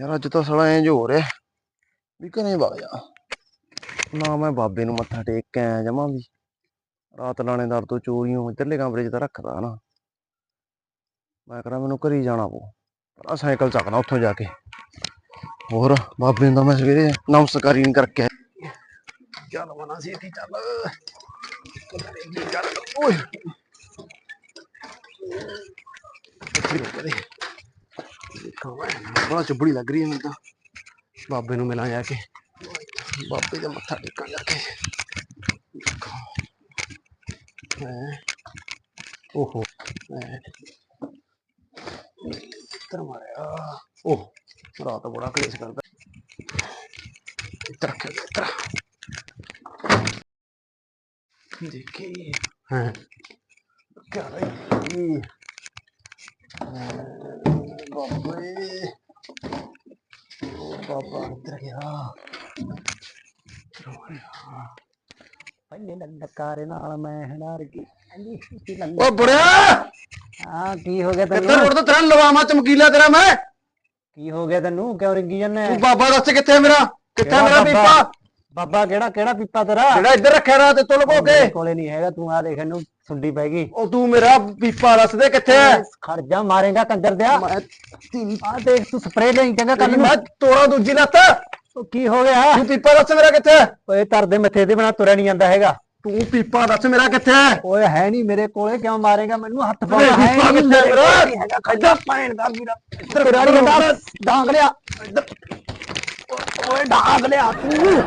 ਯਾਰ ਅੱਜ ਤਾਂ ਸਾਲਾ ਇੰਜ ਹੋ ਰਿਹਾ। ਵੀ ਘਰੇ ਵਗ ਜਾ। ਨਾ ਮੈਂ ਬਾਬੇ ਨੂੰ ਮੱਥਾ ਟੇਕ ਕੇ ਆਇਆ ਜਮਾਂ ਵੀ। ਰਾਤ ਲਾਣੇਦਾਰ ਤੋਂ ਚੋਰੀਆਂ ਇੱਧਰਲੇ ਕਮਰੇ 'ਚ ਤਾਂ ਰੱਖਦਾ ਨਾ। ਮੈਂ ਕਰਾਂ ਮੈਨੂੰ ਘਰੇ ਜਾਣਾ ਪਊ। ਪਰ ਆਹ ਸਾਈਕਲ ਚੱਕਣਾ ਉੱਥੋਂ ਜਾ ਕੇ। ਹੋਰ ਬਾਬੇ ਨੂੰ ਤਾਂ ਮੈਂ ਸਵੇਰੇ ਨਮਸਕਾਰੀ ਨਹੀਂ ਕਰਕੇ। ਚੱਲ ਮਨਾ ਸੀ ਇੱਥੇ ਚੱਲ ਚੱਲ ਓਏ ਇੱਥੇ ਰੁਕ ਦੇਖਾਂ ਬੜਾ ਚੁੱਬੜੀ ਲੱਗ ਰਹੀ ਹੈ ਮੈਨੂੰ ਤਾਂ। ਬਾਬੇ ਨੂੰ ਮਿਲਾਂ ਜਾ ਕੇ। ਬਾਬੇ ਦਾ ਮੱਥਾ ਟੇਕਾਂ ਜਾ ਕੇ। ਹੈ। ਓਹੋ। ਹੈ। ਇੱਧਰ ਮਾਰਿਆ। ਓਹ ਰਾਤ ਬੜਾ ਕਲੇਸ਼ ਕਰਦਾ। ਇੱਧਰ ਰੱਖਿਆ ਇੱਧਰ। ਦੇਖੀ। ਹਾਂ। ਕਿਆ ਰਹੀ ਬਾਬੇ। ਉਹ ਬਾਬਾ ਇੱਧਰ ਗਿਆ ਪਹਿਲੇ ਲੰਡਕਾਰੇ ਨਾਲ ਮੈਂ ਹਨਾਰ ਗਈ ਹਾਂਜੀ ਕੀ ਓ ਬੁੜਿਆ! ਹਾਂ ਕੀ ਹੋ ਗਿਆ ਕਿੱਧਰ ਤੈਨੂੰ ਰੋਡ ਤੋਂ ਤੇਰਾ ਲਵਾਵਾਂ ਚਮਕੀਲਾ ਤੇਰਾ ਮੈਂ? ਕੀ ਹੋ ਗਿਆ ਤੈਨੂੰ? ਕਿਉਂ ਰਿੰਗੀ ਜਾਂਦਾ ਤੂੰ ਬਾਬਾ ਦੱਸ ਕਿੱਥੇ ਆ ਮੇਰਾ? ਕਿੱਥੇ ਆ ਮੇਰਾ ਬਾਬਾ? ਪੀਪਾ? ਬਾਬਾ? ਕਿਹੜਾ ਕਿਹੜਾ ਪੀਪਾ ਤੇਰਾ? ਜਿਹੜਾ ਇੱਧਰ ਰੱਖਿਆ ਰਾਤ ਤੇ ਲੁਕੋ ਕੇ ਮੇਰੇ ਕੋਲੇ ਨਹੀਂ ਹੈਗਾ ਤੂੰ ਆ ਦੇਖ ਇਹਨੂੰ। ਸੁੰਡੀ ਪੈ ਗਈ। ਉਹ ਤੂੰ ਮੇਰਾ ਪੀਪਾ ਦੱਸ ਦੇ ਕਿੱਥੇ ਹੈ ਖੜ ਜਾ ਮਾਰੇਗਾ ਕੰਜਰ ਦਿਆ। ਮੈਂ ਤੇਰੀ ਆ ਦੇਖ ਤੂੰ ਸਪਰੇਅ ਲਈ ਚੰਗਾ ਕੱਲ ਨੂੰ ਮੈਂ ਤੋੜਾ ਦੂਜੀ ਲੱਤ। ਉਹ ਕੀ ਹੋ ਗਿਆ? ਤੂੰ ਪੀਪਾ ਦੱਸ ਮੇਰਾ ਕਿੱਥੇ ਓਏ ਤਰਦੇ ਮੱਥੇ ਦੇ ਬਣਾ ਤੁਰਿਆ ਨਹੀਂ ਜਾਂਦਾ ਹੈਗਾ। ਤੂੰ ਪੀਪਾ ਦੱਸ ਮੇਰਾ ਕਿੱਥੇ ਹੈ ਓਏ ਹੈ ਨਹੀਂ ਮੇਰੇ ਕੋਲੇ ਕਿਉਂ ਮਾਰੇਗਾ ਮੈਨੂੰ? ਹੱਥ ਪਾਉਣਾ ਹੈ ਪੀਪਾ ਨਹੀਂ ਕਿੱਥੇ ਮੇਰੇ ਮੇਰਾ? ਕੋਲ ਨਹੀਂ ਹੈਗਾ ਖੱਜਾ ਪੈਣ ਦਾ ਵੀਰਾ ਤੇਰਾ ਨਹੀਂ ਹੁੰਦਾ ਡਾਂਗ ਲਿਆ। ਓਏ ਡਾਂਗ ਲਿਆ ਤੂੰ।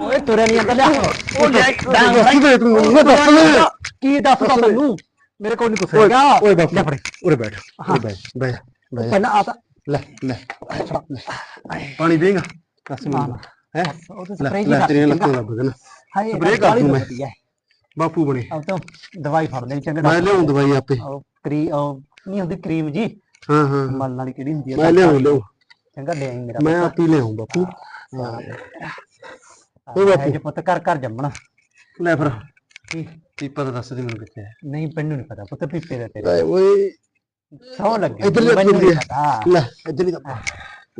ਓਏ ਤੁਰਿਆ ਨਹੀਂ ਜਾਂਦਾ ਲਿਆ ਉਹ ਲੈ ਡਾਂਗ ਦੱਸ ਦੇ ਤੂੰ ਮੈਨੂੰ ਦੱਸ ਦੇ ਕੀ ਦੱਸਦਾ ਤੈਨੂੰ ਮੇਰੇ ਕੋਲ ਨਹੀਂ ਕੁਛ ਓਏ ਹੈਗਾ ਓਏ ਲੈ ਬਾਪੂ ਫੜੇ ਉਰੇ ਬੈਠ ਉਰੇ ਬੈਠ ਬੈਠ ਬੈਠ ਪਹਿਲਾਂ ਆ ਤਾਂ ਲੈ ਲੈ ਪਾਣੀ ਪੀਏਗਾ ਦੱਸ ਮੈਨੂੰ ਹੈ ਉਹ ਤਾਂ ਲੈ ਸਪਰੇਅ ਲੈ ਜੀ ਤੇਰੀਆਂ ਲੱਤਾਂ ਲੱਗ ਗਈਆਂ ਹਾਏ spray ਕਰ ਦੂੰ ਮੈਂ। ਮੈਂ ਬਾਪੂ ਬਣੇ ਅਬ ਤਾਂ ਦਵਾਈ ਫੜ ਲੈ ਚੰਗਾ ਮੈਂ ਲਿਆਉਂ ਦਵਾਈ ਆਪੇ ਕਰੀ ਨਹੀਂ ਹੁੰਦੀ ਕਰੀਮ ਜੀ ਹਾਂ ਹਾਂ ਹਾਂ। ਮਲਣ ਵਾਲੀ ਕਿਹੜੀ ਹੁੰਦੀ ਹੈ ਮੈਂ ਲਿਆਉਂ ਲਿਆਉਂ ਚੰਗਾ ਲੈ ਆਈ ਮੇਰਾ ਮੈਂ ਆਪੇ ਲਿਆਉਂ ਬਾਪੂ ਉਹ ਬਾਪੂ ਜੇ ਪੁੱਤ ਘਰ ਘਰ ਜੰਮਣਾ। ਲੈ ਫਿਰ। ਕੀ? ਪੀਪਾ ਤਾਂ ਦੱਸ ਦੇ ਮੈਨੂੰ ਕਿੱਥੇ ਹੈ ਨਹੀਂ ਮੈਨੂੰ ਨਹੀਂ ਪਤਾ ਪੁੱਤ ਪੀਪੇ ਦਾ ਤੇਰੇ। ਓਏ। ਸੌ ਲੱਗੇ ਇੱਧਰ ਮੈਨੂੰ ਨਹੀਂ। ਪਤਾ। ਲੈ ਇੱਧਰ ਹੀ ਤਾਂ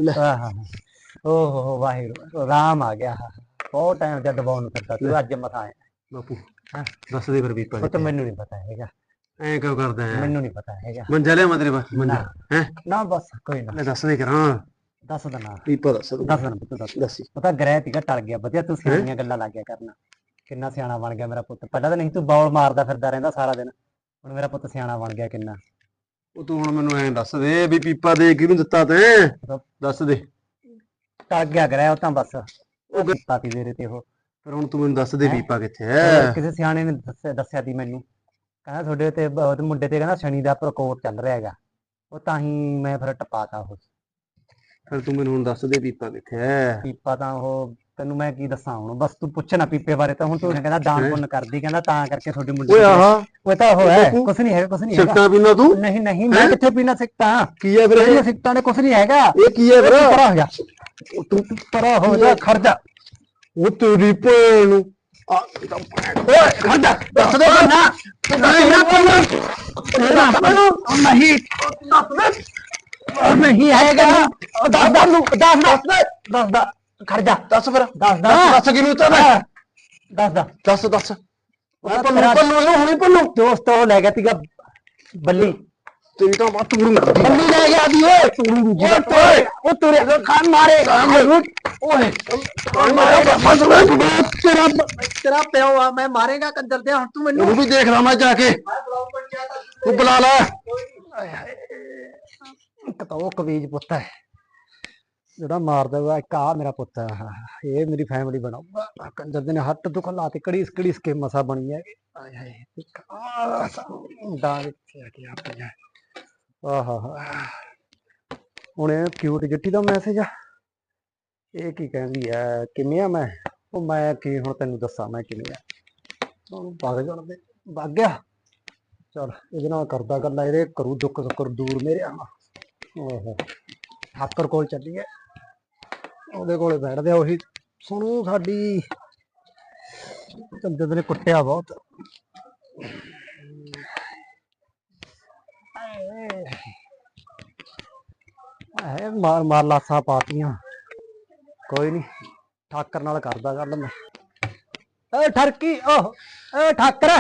ਲੈ। ਆਹ ਓ ਹੋ ਹੋ ਵਾਹਿਗੁਰੂ। ਰਾਮ ਆ ਗਿਆ। ਬਹੁਤ ਟਾਈਮ ਜਦ ਦਬਾਉਣ ਨੂੰ ਫਿਰਦਾ ਤੂੰ ਅੱਜ ਮਥਾ ਆਇਆ। ਬਾਪੂ ਹਾਂ। ਦੱਸ ਦੇ ਫਿਰ ਪੀਪਾ ਪੁੱਤ ਮੈਨੂੰ ਨਹੀਂ ਪਤਾ ਹੈਗਾ। ਐਂ ਕਿਉਂ ਕਰਦਾ ਹੈ ਮੈਨੂੰ ਨਹੀਂ ਪਤਾ ਹੈਗਾ। ਮੰਜਾ ਲਿਆ ਮੈਂ ਤੇਰੇ ਵਾਸਤੇ ਮੰਜਾ ਹੈ? ਨਾ ਬਸ ਕੋਈ ਨਾ। ਲੈ ਦੱਸ ਦੇ ਕਰਾਂ। ਦੱਸ ਦੇਣਾ ਪੀਪਾ ਦੱਸ ਦੇ ਦੱਸ ਦੇਣਾ ਪੁੱਤ ਦੱਸ ਦੱਸੀ ਪਤਾ ਗ੍ਰਹਿ ਤੀਗਾ ਟਲ ਗਿਆ ਵਧੀਆ ਤੂੰ ਸਿਆਣੀਆਂ ਗੱਲਾਂ ਲੱਗ ਗਿਆ ਕਰਨਾ। ਕਿੰਨਾ ਸਿਆਣਾ ਬਣ ਗਿਆ ਮੇਰਾ ਪੁੱਤ। ਪਹਿਲਾਂ ਤਾਂ ਨਹੀਂ ਤੂੰ ਬੌਲ ਮਾਰਦਾ ਫਿਰਦਾ ਰਹਿੰਦਾ ਸਾਰਾ ਦਿਨ। ਹੁਣ ਮੇਰਾ ਪੁੱਤ ਸਿਆਣਾ ਬਣ ਗਿਆ ਕਿੰਨਾ। ਉਹ ਤੂੰ ਹੁਣ ਮੈਨੂੰ ਐਂ ਦੱਸ ਦੇ ਵੀ ਪੀਪਾ ਦੇ ਕਿਹਨੂੰ ਦਿੱਤਾ ਤੈਂ? ਦੱਸ ਦੇ। ਟਲ ਗਿਆ ਗ੍ਰਹਿ ਉਹ ਤਾਂ ਬਸ। ਉਹ ਦਿੱਤਾ ਤੀ ਤੇਰੇ ਤੇ ਉਹ? ਫਿਰ ਹੁਣ ਤੂੰ ਮੈਨੂੰ ਦੱਸ ਦੇ? ਪੀਪਾ ਕਿੱਥੇ ਹੈ ਕਿਸੇ ਸਿਆਣੇ ਨੇ ਦੱਸਿਆ ਦੱਸਿਆ ਤੀ ਮੈਨੂੰ। ਕਹਿੰਦਾ ਤੁਹਾਡੇ ਤੇ ਬ- ਉਹਦੇ ਮੁੰਡੇ ਤੇ ਕਹਿੰਦਾ ਸ਼ਨੀ ਦਾ ਪ੍ਰਕੋਪ ਚੱਲ ਰਿਹਾ ਹੈਗਾ। ਉਹ ਤਾਂ ਹੀ ਮੈਂ ਫਿਰ ਟਪਾਤਾ ਉਹ। ਫਿਰ ਤੂੰ ਮੈਨੂੰ ਹੁਣ ਦੱਸ ਦੇ ਪੀਪਾ ਕਿੱਥੇ ਹੈ ਪੀਪਾ ਤਾਂ ਉਹ ਤੈਨੂੰ ਮੈਂ ਕੀ ਦੱਸਾਂ ਹੁਣ? ਬਸ ਤੂੰ ਪੁੱਛ ਨਾ ਪੀਪੇ ਬਾਰੇ ਤਾਂ ਹੁਣ ਤੂੰ ਕਹਿੰਦਾ ਦਾਨ ਪੁੰਨ ਕਰਦੀ ਕਹਿੰਦਾ ਤਾਂ ਕਰਕੇ ਤੁਹਾਡੇ ਮੁੰਡੇ ਓਏ ਆਹਾ। ਉਹ ਤਾਂ ਉਹ ਹੈ ਕੁਛ ਨਹੀਂ ਹੈਗਾ ਕੁਛ ਨਹੀਂ ਹੈਗਾ। ਸਿੱਕਾ ਪੀਣਾ ਤੂੰ? ਨਹੀਂ ਨਹੀਂ ਮੈਂ? ਕਿੱਥੇ ਪੀਣਾ ਸਿੱਕਾ ਕੀ ਹੈ ਫਿਰ ਇਹ? ਸਿੱਕਤਾਂ ਨੇ ਕੁਛ ਨਹੀਂ ਹੈਗਾ। ਇਹ ਕੀ ਹੈ ਫਿਰ? ਪਰਾਂ ਹੋ ਜਾ। ਤੂੰ ਪਰਾਂ ਹੋ ਜਾ ਖਰਚਾ ਉਹ ਤੇਰੀ ਭੈਣ। ਨੂੰ ਆ ਇਹ ਤਾਂ ਭੈਣ- ਓਏ ਖੜਦਾ ਦੱਸ ਦੇ। ਨਾ। ਨਹੀਂ ਨਾ ਉਹ ਨਹੀਂ ਹੈਗਾ। ਉਹ ਦੱਸ ਦੱਸ ਨੂੰ ਦੱਸ ਦੱਸ ਦੱਸ ਦੱਸ ਖਰਚਾ ਦੱਸ ਫਿਰ ਦੱਸ ਦੱਸ ਦੱਸ ਦੱਸ ਕਿਨੂੰ ਤਾਂ ਮੈਂ ਦੱਸ ਦੱਸ ਦੱਸ ਦੱਸ ਉਹ ਮੈਂ ਤੇਰਾ ਪੰਨੂ ਪੰਨੂ ਇਹਨੂੰ ਹੁਣੀ ਪੰਨੂ ਦੋਸਤ ਉਹ ਲੈ ਗਿਆ ਤੀਗਾ ਬੱਲੀ ਤੇਰੀ ਤਾਂ ਬਾਤ ਤੂੰ ਮਰਦੀ ਬੱਲੀ ਲੈ ਗਿਆ ਦੀ ਓਏ ਤੂੰ ਓਏ ਉਹ ਤੁਰੇ ਖਾਨ ਮਾਰੇਗਾ ਓਏ ਤੇਰਾ ਤੇਰਾ ਪਿਓ ਆ ਮੈਂ ਮਾਰੇਗਾ ਕੰਦਰ ਤੇ ਹੁਣ ਤੂੰ ਮੈਨੂੰ ਉਹਨੂੰ ਵੀ ਦੇਖ ਲਾ ਮੈਂ ਜਾ ਕੇ ਤੂੰ ਬੁਲਾ ਲੈ ਇੱਕ ਤਾਂ ਉਹ ਕਵੀਜ ਪੁੱਤ ਹੈ ਜਿਹੜਾ ਮਾਰਦਾ ਵਾ, ਇੱਕ ਆ ਮੇਰਾ ਪੁੱਤ ਹੈ ਇਹ ਮੇਰੀ ਫੈਮਿਲੀ ਬਣਾਊਗਾ। ਕੰਜਰ ਦੇ ਨੇ ਹੱਟ ਦੁਖ ਲਾਤੇ ਕੜੀ ਕੜੀ ਕੇ ਮਸਾ ਬਣੀ ਹੈ ਆਏ ਹਾਏ, ਇੱਕ ਆ ਡਾਂਗ ਇੱਥੇ ਆ ਗਿਆ ਪਿਆ ਆਹਾ ਹੁਣ ਇਹ ਕਿਊਟ ਜੱਟੀ ਦਾ ਮੈਸੇਜ ਆ। ਇਹ ਕੀ ਕਹਿੰਦੀ ਆ, ਕਿਵੇਂ ਆ ਮੈਂ? ਉਹ ਮੈਂ ਕੀ ਹੁਣ ਤੈਨੂੰ ਦੱਸਾਂ, ਮੈਂ ਕਿਵੇਂ ਆ? ਉਹਨੂੰ ਵਗ ਜਾਣ ਦੇ ਵਗ ਗਿਆ। ਚਲ, ਇਹਦੇ ਨਾਲ ਕਰਦਾ ਗੱਲਾਂ, ਇਹਦੇ ਕਰੂ ਦੁੱਖ ਸੁੱਖ ਦੂਰ ਮੇਰੇ ਆ। ਓਹੋ ਹਾਕਰ ਕੋਲ ਚੱਲੀਏ ਉਹਦੇ ਕੋਲੇ ਬੈਠਦੇ ਆ ਉਹੀ ਸੁਣੂ ਸਾਡੀ ਚੰਦੇ ਨੇ ਕੁੱਟਿਆ ਬਹੁਤ। ਹੈ ਮਾਰ ਮਾਰ ਲਾਸਾਂ ਪਾਤੀਆਂ। ਕੋਈ ਨਹੀਂ ਠਾਕਰ ਨਾਲ ਕਰਦਾ ਗੱਲ ਮੈਂ। ਏ ਠਰਕੀ ਓਹ ਏ ਠਾਕਰ।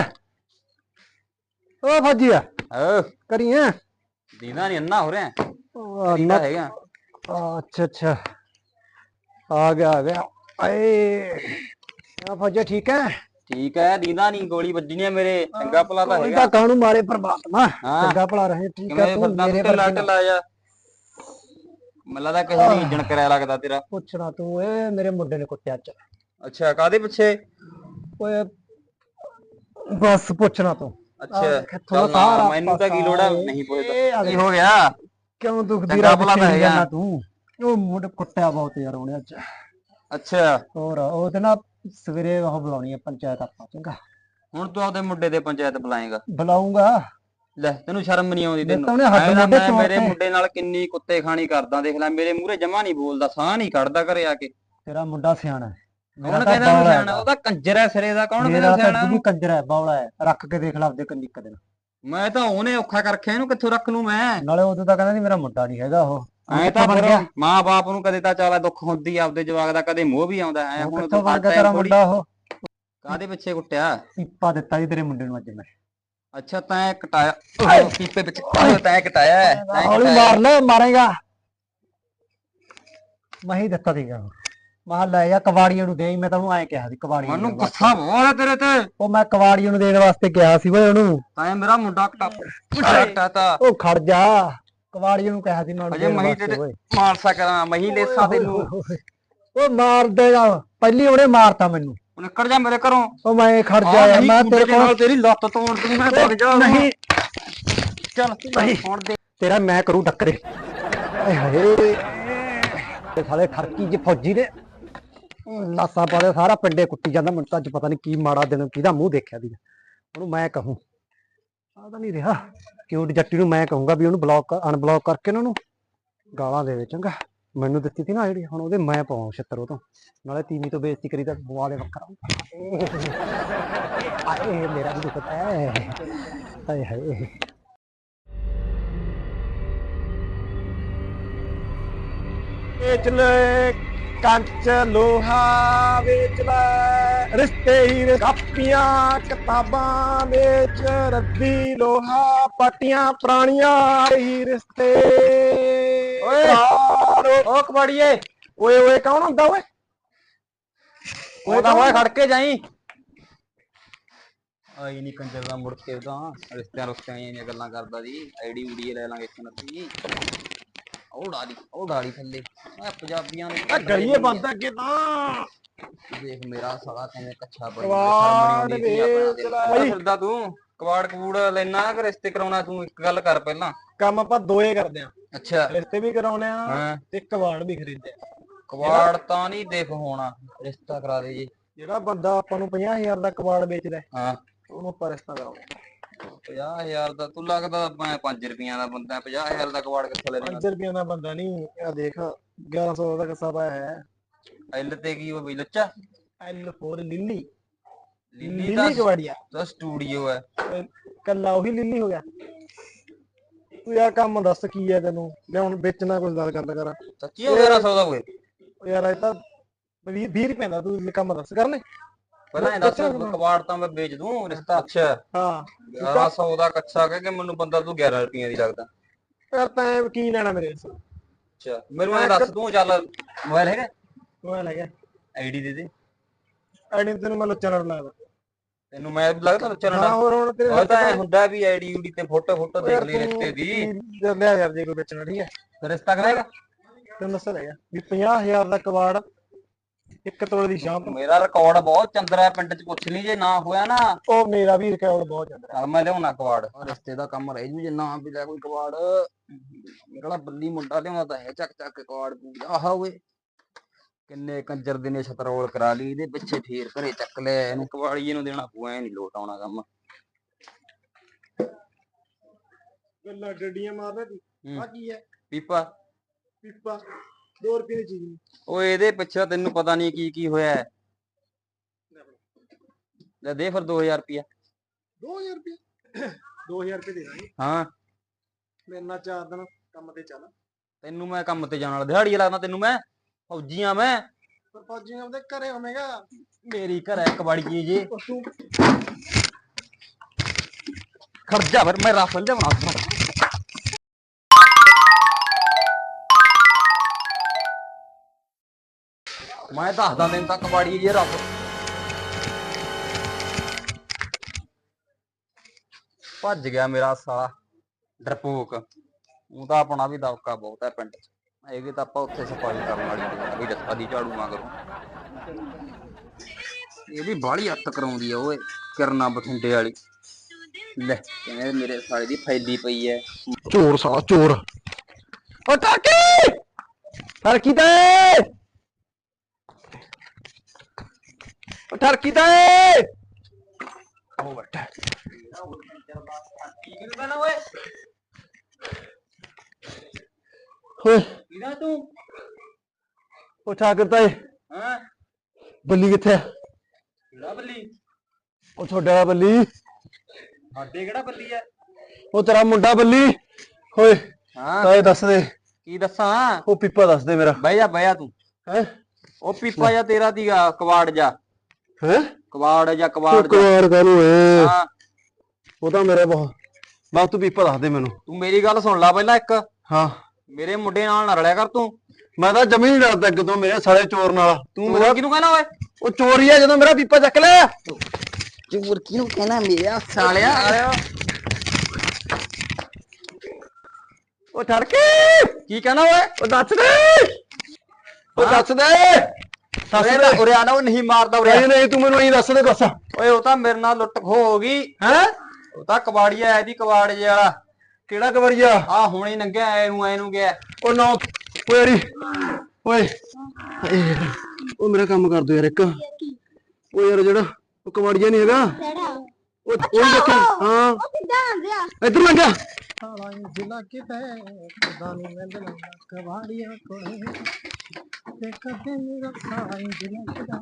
ਓ ਫੌਜੀਆ ਓ ਕਰੀਏ ਦੀਦਾ ਨਹੀਂ ਅੰਨਾ ਹੋ ਰਿਹਾ। ਉਹ ਦੀਦਾ ਨਾ- ਹੈਗਾ। ਅੱਛਾ ਅੱਛਾ। ਆ ਗਿਆ ਆ ਗਿਆ। ਏ ਆ ਫੌਜੀਆ ਠੀਕ ਹੈ ਠੀਕ ਹੈ ਦੀਦਾ ਨਹੀਂ ਗੋਲੀ ਵੱਜੀ ਨਹੀਂ ਮੇਰੇ। ਚੰਗਾ ਭਲਾ ਤਾਂ ਹੈਗਾ। ਤਾਂ ਕਾਹਨੂੰ ਮਾਰੇ ਪ੍ਰਮਾਤਮਾ ਹਾਂ। ਚੰਗਾ ਭਲਾ ਰਹੇ ਠੀਕ ਹੈ ਤੂੰ ਮੇਰੇ ਤੇ ਲੱਟ ਵਰਗੇ ਲਾ ਜਾ ਮੱਲਾ ਦਾ ਕਿਸੇ ਨੇ ਇੰਜਣ ਕਰਿਆ ਲੱਗਦਾ ਤੇਰਾ। ਪੁੱਛਣਾ ਤੂੰ ਏ ਮੇਰੇ ਮੁੰਡੇ ਨੇ ਕੁੱਟਿਆ ਚ ਅੱਛਾ ਕਾਦੇ ਪਿੱਛੇ? ਓਏ ਬਸ ਪੁੱਛਣਾ ਤੂੰ। ਅੱਛਾ ਥੋੜਾ ਮੈਨੂੰ ਤਾਂ ਕੀ ਲੋੜ ਹੈ ਨਹੀਂ ਪੁੱਛਦਾ ਕੀ ਹੋ ਗਿਆ? ਕਿਉਂ ਦੁਖਦੀ ਰੱਬ ਭਲਾ ਹੈਗਾ। ਤੂੰ? ਉਹ ਮੁੰਡੇ ਕੁੱਟਿਆ ਬਹੁਤ ਯਾਰ ਉਹਨੇ ਅੱਜ। ਅੱਛਾ। ਹੋਰ ਉਹ ਤੇ ਨਾ ਸਵੇਰੇ ਉਹ ਬੁਲਾਉਣੀ ਹੈ ਪੰਚਾਇਤ ਆਪਾਂ ਚੰਗਾ। ਹੁਣ ਤੂੰ ਆਪਦੇ ਮੁੰਡੇ ਦੇ ਪੰਚਾਇਤ ਬੁਲਾਏਗਾ। ਬੁਲਾਉਂਗਾ ਲੈ ਤੈਨੂੰ ਸ਼ਰਮ ਨਹੀਂ ਆਉਂਦੀ ਤੈਨੂੰ। ਉਹਨੇ ਮੈਂ ਮੇਰੇ। ਮੁੰਡੇ ਨਾਲ ਕਿੰਨੀ ਕੁੱਤੇ ਖਾਣੀ ਕਰਦਾ ਦੇਖ ਲੈ ਮੇਰੇ ਮੂਹਰੇ ਜਮਾ ਨਹੀਂ ਬੋਲਦਾ ਸਾਹ ਨਹੀਂ ਕੱਢਦਾ ਘਰੇ ਆ ਕੇ। ਤੇਰਾ ਮੁੰਡਾ ਸਿਆਣਾ ਹੈ। ਮੇਰਾ ਕੌਣ ਕਹਿੰਦਾ ਸਿਆਣਾ। ਉਹਦਾ ਕੰਜਰ ਹੈ ਸਿਰੇ ਦਾ ਕੌਣ ਮੇਰਾ ਕਹਿੰਦਾ ਸਿਆਣਾ? ਤੂੰ ਕੰਜਰ ਹੈ ਬੌਲਾ ਹੈ। ਰੱਖ ਕੇ ਦੇਖ ਲੈ ਆਪਦੇ ਕੰਨੀ ਇੱਕ ਦਿਨ। ਮੈਂ ਤਾਂ ਉਹਨੇ ਔਖਾ ਕਰ ਰੱਖਿਆ ਇਹਨੂੰ ਕਿੱਥੋਂ ਰੱਖ ਲੂ ਮੈਂ? ਨਾਲੇ ਉਦੋਂ ਤਾਂ ਕਹਿੰਦਾ ਸੀ ਮੇਰਾ ਮੁੰਡਾ ਨਹੀਂ ਹੈਗਾ ਉਹ। ਐ ਤਾਂ ਫਿਰ ਗਿਆ? ਮਾਂ ਬਾਪ ਨੂੰ ਕਦੇ ਤਾਂ ਚਾਲਾ ਦੁੱਖ ਹੁੰਦੀ ਆ ਆਪਦੇ ਜਵਾਕ ਦਾ ਕਦੇ ਮੋਹ ਵੀ ਆਉਂਦਾ ਐ ਹੁਣ ਤੂੰ ਘੱਟ ਤੇਰਾ ਮੁੰਡਾ ਉਹ? ਕਾਹਦੇ ਪਿੱਛੇ ਕੁੱਟਿਆ? ਪੀਪਾ ਦਿੱਤਾ ਜੀ ਤੇਰੇ ਮੁੰਡੇ ਨੂੰ ਅੱਜ ਮੈਂ। ਅੱਛਾ ਤੈਂ ਕਟਾਇਆ। ਪੀਪੇ ਵਿੱਚ ਤੈਂ ਕਟਾਇਆ ਤੈਂ ਹੌਲੀ ਮਾਰ ਲੈ ਮਾਰੇਗਾ। ਮੈਂ ਹੀ ਦਿੱਤਾ ਸੀਗਾ ਮਾ ਲੈ ਜਾ ਕਵਾੜੀਆਂ ਨੂੰ ਦੇ ਮੈਂ ਤੈਨੂੰ ਐਂ ਕਿਹਾ ਸੀ ਕਵਾੜੀਆਂ ਮੈਨੂੰ ਗੁੱਸਾ ਬਹੁਤ ਆ ਤੇਰੇ ਤੇ। ਉਹ ਮੈਂ ਕਵਾੜੀਆਂ ਨੂੰ ਦੇਣ ਵਾਸਤੇ ਕਿਹਾ ਸੀ ਓਏ ਉਹਨੂੰ। ਤੈਂ ਮੇਰਾ ਮੁੰਡਾ ਕਟਾ ਕਟਾਤਾ। ਉਹ ਖੜ ਜਾ। ਕਵਾੜੀਆਂ ਨੂੰ ਕਿਹਾ ਸੀ ਮੈਂ ਅਜੇ ਮਹੀਂ ਤੇ ਮਾਰਸਾ ਕਰਾਂ ਮਹੀਂ ਲੇਸਾ ਤੈਨੂੰ ਉਹ ਮਾਰ ਦੇਗਾ ਪਹਿਲੀ ਉਹਨੇ ਮਾਰਤਾ ਮੈਨੂੰ। ਨਿਕਲ ਜਾ ਮੇਰੇ ਘਰੋਂ। ਉਹ ਮੈਂ ਖੜ ਜਾ ਮੈਂ ਤੇਰੇ ਕੋਲ ਨਾਲ ਤੇਰੀ ਲੱਤ ਤੋੜ ਦੂੰ ਮੈਂ ਭੱਜ ਜਾ। ਨਹੀਂ। ਚੱਲ ਨਹੀਂ। ਹੁਣ ਦੇ। ਤੇਰਾ ਮੈਂ ਕਰੂ ਟੱਕਰੇ। ਆਏ ਹਾਏ। ਤੇ ਸਾਲੇ ਖਰਕੀ ਚ ਫੌਜੀ ਨੇ। ਲਾਸਾ ਪਾਦੇ ਸਾਰਾ ਪਿੰਡੇ ਕੁੱਟੀ ਜਾਂਦਾ। ਮੈਨੂੰ ਤਾਂ ਅੱਜ ਪਤਾ ਨਹੀਂ ਕੀ ਮਾੜਾ ਦਿਨ ਕਿਹਦਾ ਮੂੰਹ ਦੇਖਿਆ ਦੀ ਉਹਨੂੰ ਮੈਂ ਕਹੂੰ ਆ ਤਾਂ ਨਹੀਂ ਰਿਹਾ। ਕਿਉਂ ਜੱਟੀ ਨੂੰ ਮੈਂ ਕਹੂੰਗਾ ਵੀ ਉਹਨੂੰ ਬਲੌਕ ਅਨਬਲੌਕ ਕਰਕੇ ਨਾ ਉਹਨੂੰ ਗਾਲਾਂ ਦੇਵੇ ਚੰਗਾ। ਮੈਨੂੰ ਦਿੱਤੀ ਸੀ ਨਾ ਜਿਹੜੀ ਹੁਣ ਉਹਦੇ ਮੈਂ ਪਾਵਾਂ ਛੱਤਰ ਉਹ ਤੋਂ। ਨਾਲੇ ਤੀਵੀਂ ਤੋਂ ਬੇਇੱਜ਼ਤੀ ਕਰੀ ਤਾਂ ਬੁਆ ਦੇ ਵੱਖਰਾ ਆਏ ਮੇਰਾ ਵੀ ਦੁਖਦਾ ਹੈ। ਹਾਏ ਹਾਏ। ਵੇਚ ਕੰਚ ਲੋਹਾ ਵੇਚ ਲੈ। ਰਿਸ਼ਤੇ ਹੀ ਕਾਪੀਆਂ ਕਿਤਾਬਾਂ ਵੇਚ। ਰੱਦੀ ਲੋਹਾ ਪਟੀਆਂ ਪੁਰਾਣੀਆਂ ਹੀ ਰਿਸ਼ਤੇ। ਓਏ। ਓਏ ਓ ਕਬੜੀਏ। ਓਏ ਓਏ ਕੌਣ ਹੁੰਦਾ ਓਏ? ਉਹ ਤਾਂ ਹੋਏ ਖੜ ਕੇ ਜਾਈ। ਆਈ ਨਹੀਂ ਕੰਜਰ ਦਾ ਮੁੜ ਕੇ ਤਾਂ ਰਿਸ਼ਤਿਆਂ ਰੁਸ਼ਤਿਆਂ ਦੀਆਂ ਗੱਲਾਂ ਕਰਦਾ ਜੀ ਆਈਡੀ ਊਡੀ ਲੈ ਲਾਂਗੇ ਇੱਕ ਨੱਤੀ ਉਹ ਡਾਲੀ ਉਹ ਡਾਲੀ ਥੱਲੇ। ਆ ਪੰਜਾਬੀਆਂ ਨੇ ਆ ਗਲੀਏ ਬੰਦ ਅੱਗੇ ਤਾਂ। ਦੇਖ ਮੇਰਾ ਸਾਲਾ ਕਿਵੇਂ ਕੱਛਾ ਬਣੀ ਕਬਾੜ ਵੇਚ ਲੈ। ਫਿਰਦਾ ਤੂੰ। ਕਵਾੜ ਕਬੂੜ ਲੈਣਾ ਕਿ ਰਿਸ਼ਤੇ ਕਰਾਉਣਾ ਤੂੰ ਇੱਕ ਗੱਲ ਕਰ ਪਹਿਲਾਂ। ਕੰਮ ਆਪਾਂ ਦੋਏ ਕਰਦੇ ਆ। ਅੱਛਾ। ਰਿਸ਼ਤੇ ਵੀ ਕਰਾਉਣੇ ਆ ਤੇ ਕਵਾੜ ਵੀ ਖਰੀਦਦੇ ਆ। ਕਵਾੜ ਤਾਂ ਨਹੀਂ ਦੇਖ ਹੋਣਾ ਰਿਸ਼ਤਾ ਕਰਾ ਦੇ ਜੀ। ਜਿਹੜਾ ਬੰਦਾ ਆਪਾਂ ਨੂੰ 50000 ਦਾ ਕਵਾੜ ਵੇਚਦਾ ਹੈ, ਹਾਂ। ਉਹਨੂੰ ਆਪਾਂ ਰਿਸ਼ਤਾ ਕਰਾਉਂਦੇ 50000 ਦਾ ਤੂੰ ਲੱਗਦਾ ਮੈਂ 5 ਰੁਪਈਆਂ ਦਾ ਬੰਦਾ 50000 ਦਾ ਕਵਾੜ ਕਿੱਥੋਂ ਲੈ ਲੇਗਾ 5 ਰੁਪਏ ਦਾ ਬੰਦਾ ਨਹੀਂ ਆ ਦੇਖ 1100 ਦਾ ਕਿੱਸਾ ਪਾਇਆ ਹੈ। ਐਲ ਤੇ ਕੀ ਉਹ ਵੀ ਲੱਚਾ? L4 ਲਿੱਲੀ ਲਿੱਲੀ ਦਾ ਲਿੱਲੀ ਕਵਾੜੀਆ ਤਾਂ ਸਟੂਡੀਓ ਹੈ। ਕੱਲਾ ਉਹੀ ਲਿੱਲੀ ਹੋ ਗਿਆ। ਤੂੰ ਯਾਰ ਕੰਮ ਦੱਸ ਕੀ ਹੈ ਤੈਨੂੰ? ਲੈ ਹੁਣ ਵੇਚਣਾ ਕੁਝ ਗੱਲ ਕਰਦਾ ਕਰ। ਸੱਚੀ ਉਹ 1100 ਦਾ ਹੋਏ ਯਾਰ ਇਹ ਤਾਂ 20 20 ਰੁਪਏ ਦਾ ਤੂੰ ਕੰਮ ਦੱਸ ਕਰਨੇ। ਪਹਿਲਾਂ ਇਹ ਦੱਸ ਕਵਾੜ ਤਾਂ ਮੈਂ ਵੇਚ ਦੂੰ ਰਿਸ਼ਤਾ ਅੱਛਾ ਹਾਂ। 1100 ਦਾ ਕੱਚਾ ਕਹਿ ਕੇ ਮੈਨੂੰ ਬੰਦਾ ਤੂੰ 11 ਰੁਪਈਆਂ ਦੀ ਲੱਗਦਾ। ਯਾਰ ਤੈਂ ਕੀ ਲੈਣਾ ਮੇਰੇ ਤੋਂ ਅੱਛਾ ਮੈਨੂੰ ਇਹ ਦੱਸ ਤੂੰ ਚੱਲ ਮੋਬਾਈਲ ਹੈਗਾ? ਮੈਂ ਲੈ ਗਿਆ ਆਈਡੀ ਦੇ ਦੇ। ਆਈਡੀ ਤੈਨੂੰ ਮੈਂ ਲੁੱਚਾ ਲੜ ਲੱਗਦਾ ਤੈਨੂੰ ਮੈਂ ਲੱਗਦਾ ਚੱਲਣਾ ਹਾਂ ਹੋਰ ਹੁਣ ਤੇਰੇ ਉਹ ਤਾਂ ਹੁੰਦਾ ਵੀ ਆਈਡੀ ਊਡੀ ਤੇ ਫੋਟੋ ਫੋਟੋ ਦੇਖ ਲਈ ਰਿਸ਼ਤੇ ਦੀ। ਲਿਆ ਯਾਰ ਜੇ ਕੋਈ ਵੇਚਣਾ ਠੀਕ ਹੈ। ਰਿਸ਼ਤਾ ਕਰਾਏਗਾ ਤੈਨੂੰ ਦੱਸਿਆ ਹੈਗਾ ਵੀ 50000 ਦਾ ਕਵਾੜ ਇੱਕ ਤੋਲੇ ਦੀ ਸ਼ਾਮ ਮੇਰਾ ਰਿਕਾਰਡ ਬਹੁਤ ਚੰਦਰਾ ਹੈ ਪਿੰਡ ਚ ਪੁੱਛ ਲਈ ਜੇ ਨਾ ਹੋਇਆ ਨਾ। ਉਹ ਮੇਰਾ ਵੀ ਰਿਕਾਰਡ ਬਹੁਤ ਚੱਲ ਮੈਂ ਲਿਆਉਣਾ ਕਵਾੜ ਰਿਸ਼ਤੇ ਦਾ ਕੰਮ ਰਹਿ ਜੂ ਜੇ ਨਾ ਵੀ ਲੈ ਕੋਈ ਕਵਾੜ ਮੇਰਾ ਬੱਲੀ ਮੁੰਡਾ ਲਿਆਉਂਦਾ ਤਾਂ ਹੈ ਚੱਕ ਚੱਕ ਕੇ ਕਵਾੜ ਪੂਜਾ ਆਹ ਓਏ। ਕਿੰਨੇ ਕੰਜਰ ਦੇ ਨੇ ਛਤਰੋਲ ਕਰਾ ਲਈ ਇਹਦੇ ਪਿੱਛੇ ਫੇਰ ਘਰੇ ਚੱਕ ਲਿਆ ਇਹਨੂੰ ਕਵਾੜੀਏ ਨੂੰ ਦੇਣਾ ਪਊ ਐ ਨਹੀਂ ਲੋਟ ਆਉਣਾ ਕੰਮ। ਗੱਲਾਂ ਡੱਡੀਆਂ ਮਾਰਦਾ ਤੂੰ। ਹੂੰ। ਆ ਕੀ ਹੈ? ਪੀਪਾ। ਪੀਪਾ। 2 ਰੁਪਏ ਦੀ ਚੀਜ਼ ਨਹੀਂ। ਓਏ ਇਹਦੇ ਪਿੱਛੇ ਤੈਨੂੰ ਪਤਾ ਨਹੀਂ ਕੀ ਕੀ ਹੋਇਆ ਹੈ। ਲੈ ਦੇ ਫਿਰ 2000 ਰੁਪਿਆ 2000 ਰੁਪਏ 2000 ਰੁਪਏ ਦੇ ਦਾਂਗੇ। ਹਾਂ। ਮੇਰੇ ਨਾਲ ਚਾਰ ਦਿਨ ਕੰਮ ਤੇ ਚੱਲ। ਤੈਨੂੰ ਮੈਂ ਕੰਮ ਤੇ ਜਾਣ ਵਾਲਾ। ਦਿਹਾੜੀ ਲਾਣਾ ਤੈਨੂੰ ਮੈਂ? ਫੌਜੀਆਂ ਮੈਂ। ਪਰ ਫੌਜੀ ਉਹਦੇ ਘਰੇ ਹੋਵੇਗਾ। ਮੇਰੀ ਘਰ ਹੈ ਕਬਾੜੀਏ ਜੇ ਉਹ ਤੂੰ ਖਰਜਾ ਫਿਰ ਮੈਂ ਰਾਫਲ ਦੇ ਬਣਾ ਮੈਂ ਦੱਸਦਾ ਦਿਨ ਤੱਕ ਕਬਾੜੀਏ ਜੇ ਰੱਬ। ਭੱਜ ਗਿਆ ਮੇਰਾ ਸਾਲਾ ਡਰਪੋਕ। ਉਹ ਤਾਂ ਆਪਣਾ ਵੀ ਦਬਕਾ ਬਹੁਤ ਹੈ ਪਿੰਡ 'ਚ। ਹੈਗੇ ਤਾਂ ਆਪਾਂ ਉੱਥੇ ਸਫ਼ਾਈ ਕਰਨ ਵਾਲੀ ਵੀ ਰੱਖਾ ਦੀ ਝਾੜੂ ਮਗਰੋਂ। ਇਹ ਵੀ ਬਾਹਲੀ ਹੱਤ ਕਰਾਉਂਦੀ ਆ ਓਏ ਕਿਰਨਾ ਬਠਿੰਡੇ ਵਾਲੀ। ਲੈ ਕਹਿੰਦੇ ਮੇਰੇ ਸਾਲੇ ਦੀ ਫੈਲੀ ਪਈ ਐ। ਚੋਰ ਸਾਲਾ ਚੋਰ। ਓ ਟਾਕੀ! ਟਰਕੀ ਤੇ! ਓ ਟਰਕੀ ਤੇ ਉਹ ਬੈਠਾ ਕੀ ਕਰਦਾ ਓਏ। ਓਏ ਕਿਹਦਾ ਤੂੰ ਉਹ ਠਾ ਕਰਤਾ ਏ। ਹਾਂ ਬੱਲੀ ਕਿੱਥੇ ਆ? ਕਿਹੜਾ ਬੱਲੀ ਉਹ ਵਾਲਾ ਬੱਲੀ। ਸਾਡੇ ਕਿਹੜਾ ਬੱਲੀ ਐ ਉਹ ਤੇਰਾ ਮੁੰਡਾ ਬੱਲੀ। ਓਏ ਹਾਂ। ਤਾਂ ਇਹ ਦੱਸ ਦੇ। ਕੀ ਦੱਸਾਂ? ਉਹ ਪੀਪਾ ਦੱਸ ਦੇ ਮੇਰਾ। ਬਹਿ ਜਾ ਬਹਿ ਜਾ ਤੂੰ। ਹੈ? ਉਹ ਪੀਪਾ ਜਾਂ ਤੇਰਾ ਦੀਗਾ ਕਵਾੜ ਜਾ ਹੈ? ਕਵਾੜ ਜਾਂ ਕਵਾੜ ਜਾ ਕੁਆਰ ਹਾਂ। ਉਹ ਤਾਂ ਮੇਰਾ ਬਹੁਤ ਬਸ ਤੂੰ ਪੀਪਾ ਦੱਸ ਦੇ ਮੈਨੂੰ। ਤੂੰ ਮੇਰੀ ਗੱਲ ਸੁਣ ਲੈ ਪਹਿਲਾਂ ਇੱਕ। ਹਾਂ। ਮੇਰੇ ਮੁੰਡੇ ਨਾਲ ਨਾ ਰਲਿਆ ਕਰ ਤੂੰ। ਮੈਂ ਤਾਂ ਜਮੀ ਨਹੀਂ ਡਰਦਾ ਅੱਗੇ ਤੋਂ ਮੇਰੇ ਸਾਲੇ ਚੋਰ ਨਾਲ। ਤੂੰ ਤੂੰ ਮੇਰਾ ਕਿਹਨੂੰ ਕਹਿਣਾ ਓਏ? ਉਹ ਚੋਰੀ ਆ ਜਦੋਂ ਮੇਰਾ ਪੀਪਾ ਚੱਕ ਲਿਆ। ਚੋਰ ਕਿਹਨੂੰ ਕਹਿਣਾ ਮੇਰਾ? ਸਾਲਿਆ। ਆਇਆ ਉਹ ਛੜ ਕੇ। ਕੀ ਕਹਿਣਾ ਓਏ? ਉਹ ਦੱਸ ਦੇ। ਉਹ ਦੱਸ ਦੇ। ਦੱਸ ਉਰੇ ਦੇ ਨਾ ਉਰੇ ਆ ਨਾ ਉਹ ਨਹੀਂ ਮਾਰਦਾ ਉਰੇ ਆ। ਨਹੀਂ ਨਹੀਂ ਤੂੰ ਮੈਨੂੰ ਇਹ ਦੱਸ ਦੇ ਬਸ ਓਏ ਉਹ ਤਾਂ ਮੇਰੇ ਨਾਲ ਲੁੱਟ ਖੋ ਹੋ ਗਈ। ਹੈ? ਉਹ ਤਾਂ ਕਬਾੜੀਆ ਆਇਆ ਦੀ ਕਬਾੜ ਜੇ ਵਾਲਾ। ਕਿਹੜਾ ਕਵਰੀਆ ਆ ਹੁਣੇ ਲੰਘਿਆ ਐ ਨੂੰ ਐ ਨੂੰ ਗਿਆ ਉਹ ਨਾ ਓਏ ਅੜੀ ਓਏ। ਉਹ ਮੇਰਾ ਕੰਮ ਕਰ ਦੋ ਯਾਰ ਇੱਕ। ਉਹ ਯਾਰ ਜਿਹੜਾ ਉਹ ਕਵਾੜੀਆ ਨਹੀਂ ਹੈਗਾ। ਕਿਹੜਾ? ਉਹ ਉਹ ਦੇਖਿਆ। ਹਾਂ। ਉਹ ਕਿੱਦਾਂ ਆਂਦਿਆ ਇੱਧਰ ਲੰਘ ਗਿਆ ਸਾਲਾ ਇਹ ਜ਼ਿਲ੍ਹਾ ਕਿਤੇ ਖੁਦਾ ਨੂੰ ਮਿਲਣਾ ਕਵਾੜੀਆਂ ਕੋਲੇ। ਤੇ ਕਦੇ ਮੇਰਾ ਸਾਲਾ ਇਹ ਜ਼ਿਲ੍ਹਾ ਕਿਤੇ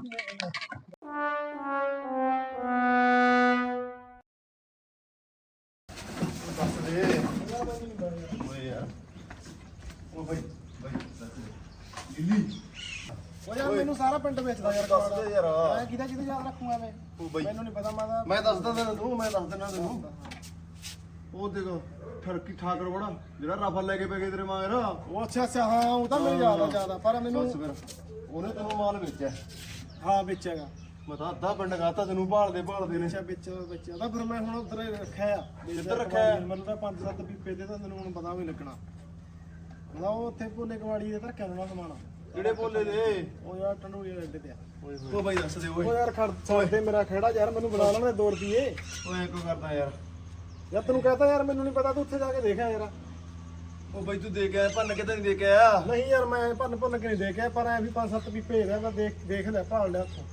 ਯਾਰ ਮੈਨੂੰ ਸਾਰਾ ਪਿੰਡ ਵੇਚਦਾ ਯਾਰ ਦੱਸ ਦੇ ਯਾਰ। ਮੈਂ ਕਿਹਦਾ ਕਿਹਦਾ ਯਾਦ ਰੱਖੂਗਾ ਮੈਂ? ਉਹ ਬਈ। ਮੈਨੂੰ ਨਹੀਂ ਪਤਾ ਮੈਂ ਮੈਂ ਦੱਸਦਾ ਤੈਨੂੰ ਮੈਂ ਦੱਸ ਦਿੰਦਾ ਤੈਨੂੰ। ਉਹ ਦੇਖੋ। ਠਰਕੀ ਠਾਕਰ ਬੜਾ। ਜਿਹੜਾ ਰਫਲ ਲੈ ਕੇ ਪੈ ਗਏ ਤੇਰੇ ਮਾਂਗਰ। ਉਹ ਅੱਛਾ ਅੱਛਾ ਹਾਂ ਉਹ ਤਾਂ ਮੈਨੂੰ ਯਾਦ ਆ ਜ਼ਿਆਦਾ। ਪਰ ਮੈਨੂੰ ਬਸ ਫਿਰ। ਉਹਨੇ ਤੈਨੂੰ ਮਾਲ ਵੇਚਿਆ। ਹਾਂ ਵੇਚੇਗਾ ਮੈਂ ਤਾਂ ਅੱਧਾ ਪਿੰਡ ਗਾਤਾ ਤੈਨੂੰ ਭਾਲਦੇ ਭਾਲਦੇ ਨੇ। ਅੱਛਾ ਵਿੱਚ ਵਿੱਚ ਤਾਂ ਫਿਰ ਮੈਂ ਹੁਣ ਉਧਰ ਰੱਖਿਆ ਆ। ਕਿੱਧਰ ਰੱਖਿਆ? ਮੈਨੂੰ ਤਾਂ ਪੰਜ ਸੱਤ ਪੀਪੇ ਦੇ ਤਾਂ ਤੈਨੂੰ ਹੁਣ ਪਤਾ ਵੀ ਲੱਗਣਾ। ਮਤਲਬ ਉਹ ਉੱਥੇ ਭੋਲੇ ਕਵਾੜੀ ਦੇ ਰੱਖਿਆ ਹੋਣਾ ਸਮਾਨ ਕਿਹੜੇ ਬੋਲੇ ਦੇ? ਉਹ ਯਾਰ ਟੰਡੂਏ ਦੇ ਅੱਡੇ ਤੇ ਆ। ਉਹ ਬਾਈ ਦੱਸ ਦੇ ਓਏ। ਉਹ ਯਾਰ ਖੜ ਸਕਦੇ ਮੇਰਾ ਖੇੜਾ ਯਾਰ ਮੈਨੂੰ ਬੁਲਾ ਲੈਣ ਦੇ 2 ਰੁਪਏ ਓਏ ਕੋ ਕਰਦਾ ਯਾਰ। ਯਾਰ ਤੈਨੂੰ ਕਹਤਾ ਯਾਰ ਮੈਨੂੰ ਨਹੀਂ ਪਤਾ ਤੂੰ ਉੱਥੇ ਜਾ ਕੇ ਦੇਖਿਆ ਯਾਰ। ਉਹ ਬਾਈ ਤੂੰ ਦੇ ਕੇ ਆਇਆ ਭੰਨ ਕਿਤੇ ਨਹੀਂ ਦੇ ਕੇ ਆਇਆ ਨਹੀਂ ਯਾਰ ਮੈਂ ਭੰਨ ਭੰਨ ਕੇ ਨਹੀਂ ਦੇਖਿਆ ਪਰ ਐ ਵੀ ਪੰਜ ਸੱਤ ਪੀਪੇ ਦੇ ਮੈਂ ਦੇਖ ਦੇਖ ਲਿਆ ਭਾਲ ਲਿਆ ਉੱਥੋਂ।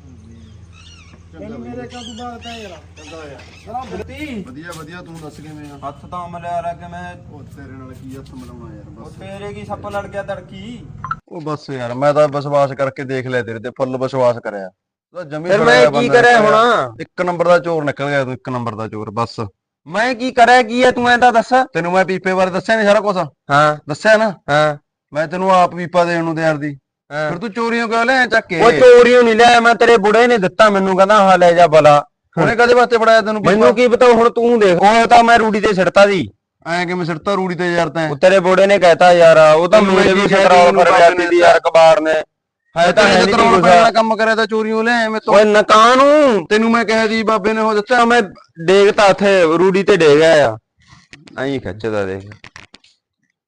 ਮੈਨੂੰ ਮੇਰੇ ਕਾਬੂ ਬਾਤ ਹੈ ਯਾਰ। ਚੰਗਾ ਯਾਰ। ਜਰਾ ਬੁੱਤੀ ਵਧੀਆ ਵਧੀਆ ਤੂੰ ਦੱਸ ਕਿਵੇਂ ਆ? ਹੱਥ ਤਾਂ ਮਲਿਆ ਰ ਕਿ ਮੈਂ ਉਹ ਤੇਰੇ ਨਾਲ ਕੀ ਹੱਥ ਮਿਲਾਉਣਾ ਯਾਰ ਉਹ ਬਸ। ਤੇਰੇ ਕੀ ਸੱਪ ਲੜ ਗਿਆ ਤੜਕੀ? ਉਹ ਬਸ ਯਾਰ ਮੈਂ ਤਾਂ ਵਿਸ਼ਵਾਸ ਕਰਕੇ ਦੇਖ ਲਿਆ ਤੇਰੇ ਤੇ ਫੁੱਲ ਵਿਸ਼ਵਾਸ ਕਰਿਆ। ਉਹਦਾ ਜਮੀ ਫਿਰ ਸੜਿਆ ਮੈਂ ਕੀ ਕਰਿਆ। ਹੁਣ? ਇੱਕ ਨੰਬਰ ਦਾ ਚੋਰ ਨਿਕਲ ਗਿਆ ਤੂੰ ਇੱਕ ਨੰਬਰ ਦਾ ਚੋਰ ਬਸ। ਮੈਂ ਕੀ ਕਰਿਆ ਕੀ ਐ ਤੂੰ ਐਂ ਤਾਂ ਦੱਸ। ਤੈਨੂੰ ਮੈਂ ਪੀਪੇ ਬਾਰੇ ਦੱਸਿਆ ਨਹੀਂ ਸਾਰਾ ਕੁਝ ਹਾਂ। ਦੱਸਿਆ ਨਾ? ਹਾਂ। ਮੈਂ ਤੈਨੂੰ ਆਪ ਪੀਪਾ ਦੇਣ ਨੂੰ ਤਿਆਰ ਦੀ। ਹਾਂ। ਫਿਰ ਤੂੰ ਚੋਰੀਆਂ ਕਿਉਂ ਲੈ ਚੱਕ ਕੇ? ਉਹ ਚੋਰੀਓ ਨਹੀਂ ਲਿਆ ਮੈਂ ਤੇਰੇ ਬੁੜੇ ਨੇ ਦਿੱਤਾ ਮੈਨੂੰ ਕਹਿੰਦਾ ਹਾਂ ਲੈ ਜਾ ਬਲਾ। ਉਹਨੇ ਕਦੇ ਵਾਸਤੇ ਫੜਾਇਆ ਤੈਨੂੰ ਮੈਨੂੰ ਕੀ ਪਤਾ ਹੁਣ ਤੂੰ ਦੇਖ। ਉਹ ਤਾਂ ਮੈਂ ਰੂੜੀ ਤੇ ਛੱਡਤਾ ਦੀ ਐ ਕਿਵੇਂ ਸਿਰਤਾ ਰੂੜੀ ਤੇ ਯਾਰ ਤੈਂ? ਤੇਰੇ ਬੁੜੇ ਨੇ ਕਹਿਤਾ ਯਾਰ ਉਹ ਤਾਂ ਮੇਰੇ ਮੈਂ ਵੀ ਕੀ ਕਹਿ ਪਰ ਜਾਂਦੀ ਯਾਰ ਕਬਾੜ ਨੇ। ਹੈ ਤਾਂ ਹੈ ਨਹੀਂ ਵਾਲਾ ਕੰਮ ਕਰਿਆ ਤਾਂ ਚੋਰੀਆਂ ਲੈ ਐਵੇਂ ਤੋਂ। ਓਏ ਨਕਾਂ ਨੂੰ। ਤੈਨੂੰ ਮੈਂ ਕਹਿ ਦੀ ਬਾਬੇ ਨੇ ਉਹ ਦਿੱਤਾ ਮੈਂ ਡੇਗਤਾ ਉੱਥੇ ਰੂੜੀ ਤੇ ਡੇਗ ਗਿਆ ਆ ਐਂ ਖਿੱਚਦਾ ਦੇਖ।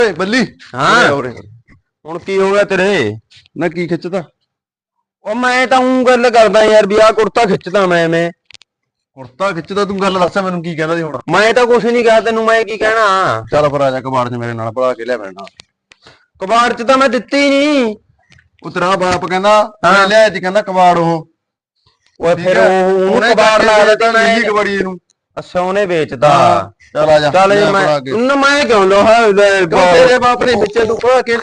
ਓਏ ਬੱਲੀ। ਹਾਂ। ਉਰੇ, ਉਰੇ। ਹੁਣ ਕੀ ਹੋ ਗਿਆ ਤੇਰੇ? ਨਾ ਕੀ ਖਿੱਚਦਾ? ਉਹ ਮੈਂ ਤਾਂ ਉਹ ਗੱਲ ਕਰਦਾ ਯਾਰ ਵੀ ਆਹ ਕੁੜਤਾ ਖਿੱਚਦਾ ਮੈਂ ਐਵੇਂ ਕੁੜਤਾ ਖਿੱਚਦਾ ਤੂੰ ਗੱਲ ਦੱਸ ਮੈਨੂੰ ਕੀ ਕਹਿੰਦਾ ਸੀ ਹੁਣ? ਮੈਂ ਤਾਂ ਕੁਛ ਨਹੀਂ ਕਿਹਾ ਤੈਨੂੰ ਮੈਂ ਕੀ ਕਹਿਣਾ? ਚੱਲ ਫਿਰ ਆ ਜਾ ਕਬਾੜ 'ਚ ਮੇਰੇ ਨਾਲ ਪੜਾ ਕੇ ਲਿਆ ਮੇਰੇ ਨਾਲ। ਕਬਾੜ ਚ ਤਾਂ ਮੈਂ ਦਿੱਤੀ ਨਹੀਂ ਉਹ ਤੇਰਾ ਬਾਪ ਕਹਿੰਦਾ ਮੈਂ ਲਿਆ ਜੀ ਕਹਿੰਦਾ ਕਬਾੜ ਉਹ। ਓਏ ਫਿਰ? ਉਹ ਉਹਨੂੰ ਕਬਾੜ ਲਾ ਦਿੱਤਾ ਮੈਂ। ਨੀਲੀ ਕਬਾੜੀ ਇਹਨੂੰ। ਅੱਛਾ ਉਹਨੇ ਵੇਚਦਾ। ਚੱਲ ਆ ਜਾ ਚੱਲ ਮੈਂ। ਉਹਨੂੰ ਮੈਂ ਕਿਉਂ ਲੋਹਾ ਤੇਰੇ ਬਾਪ ਨੇ ਵਿੱਚੇ ਤੂੰ ਪੜਾ ਕੇ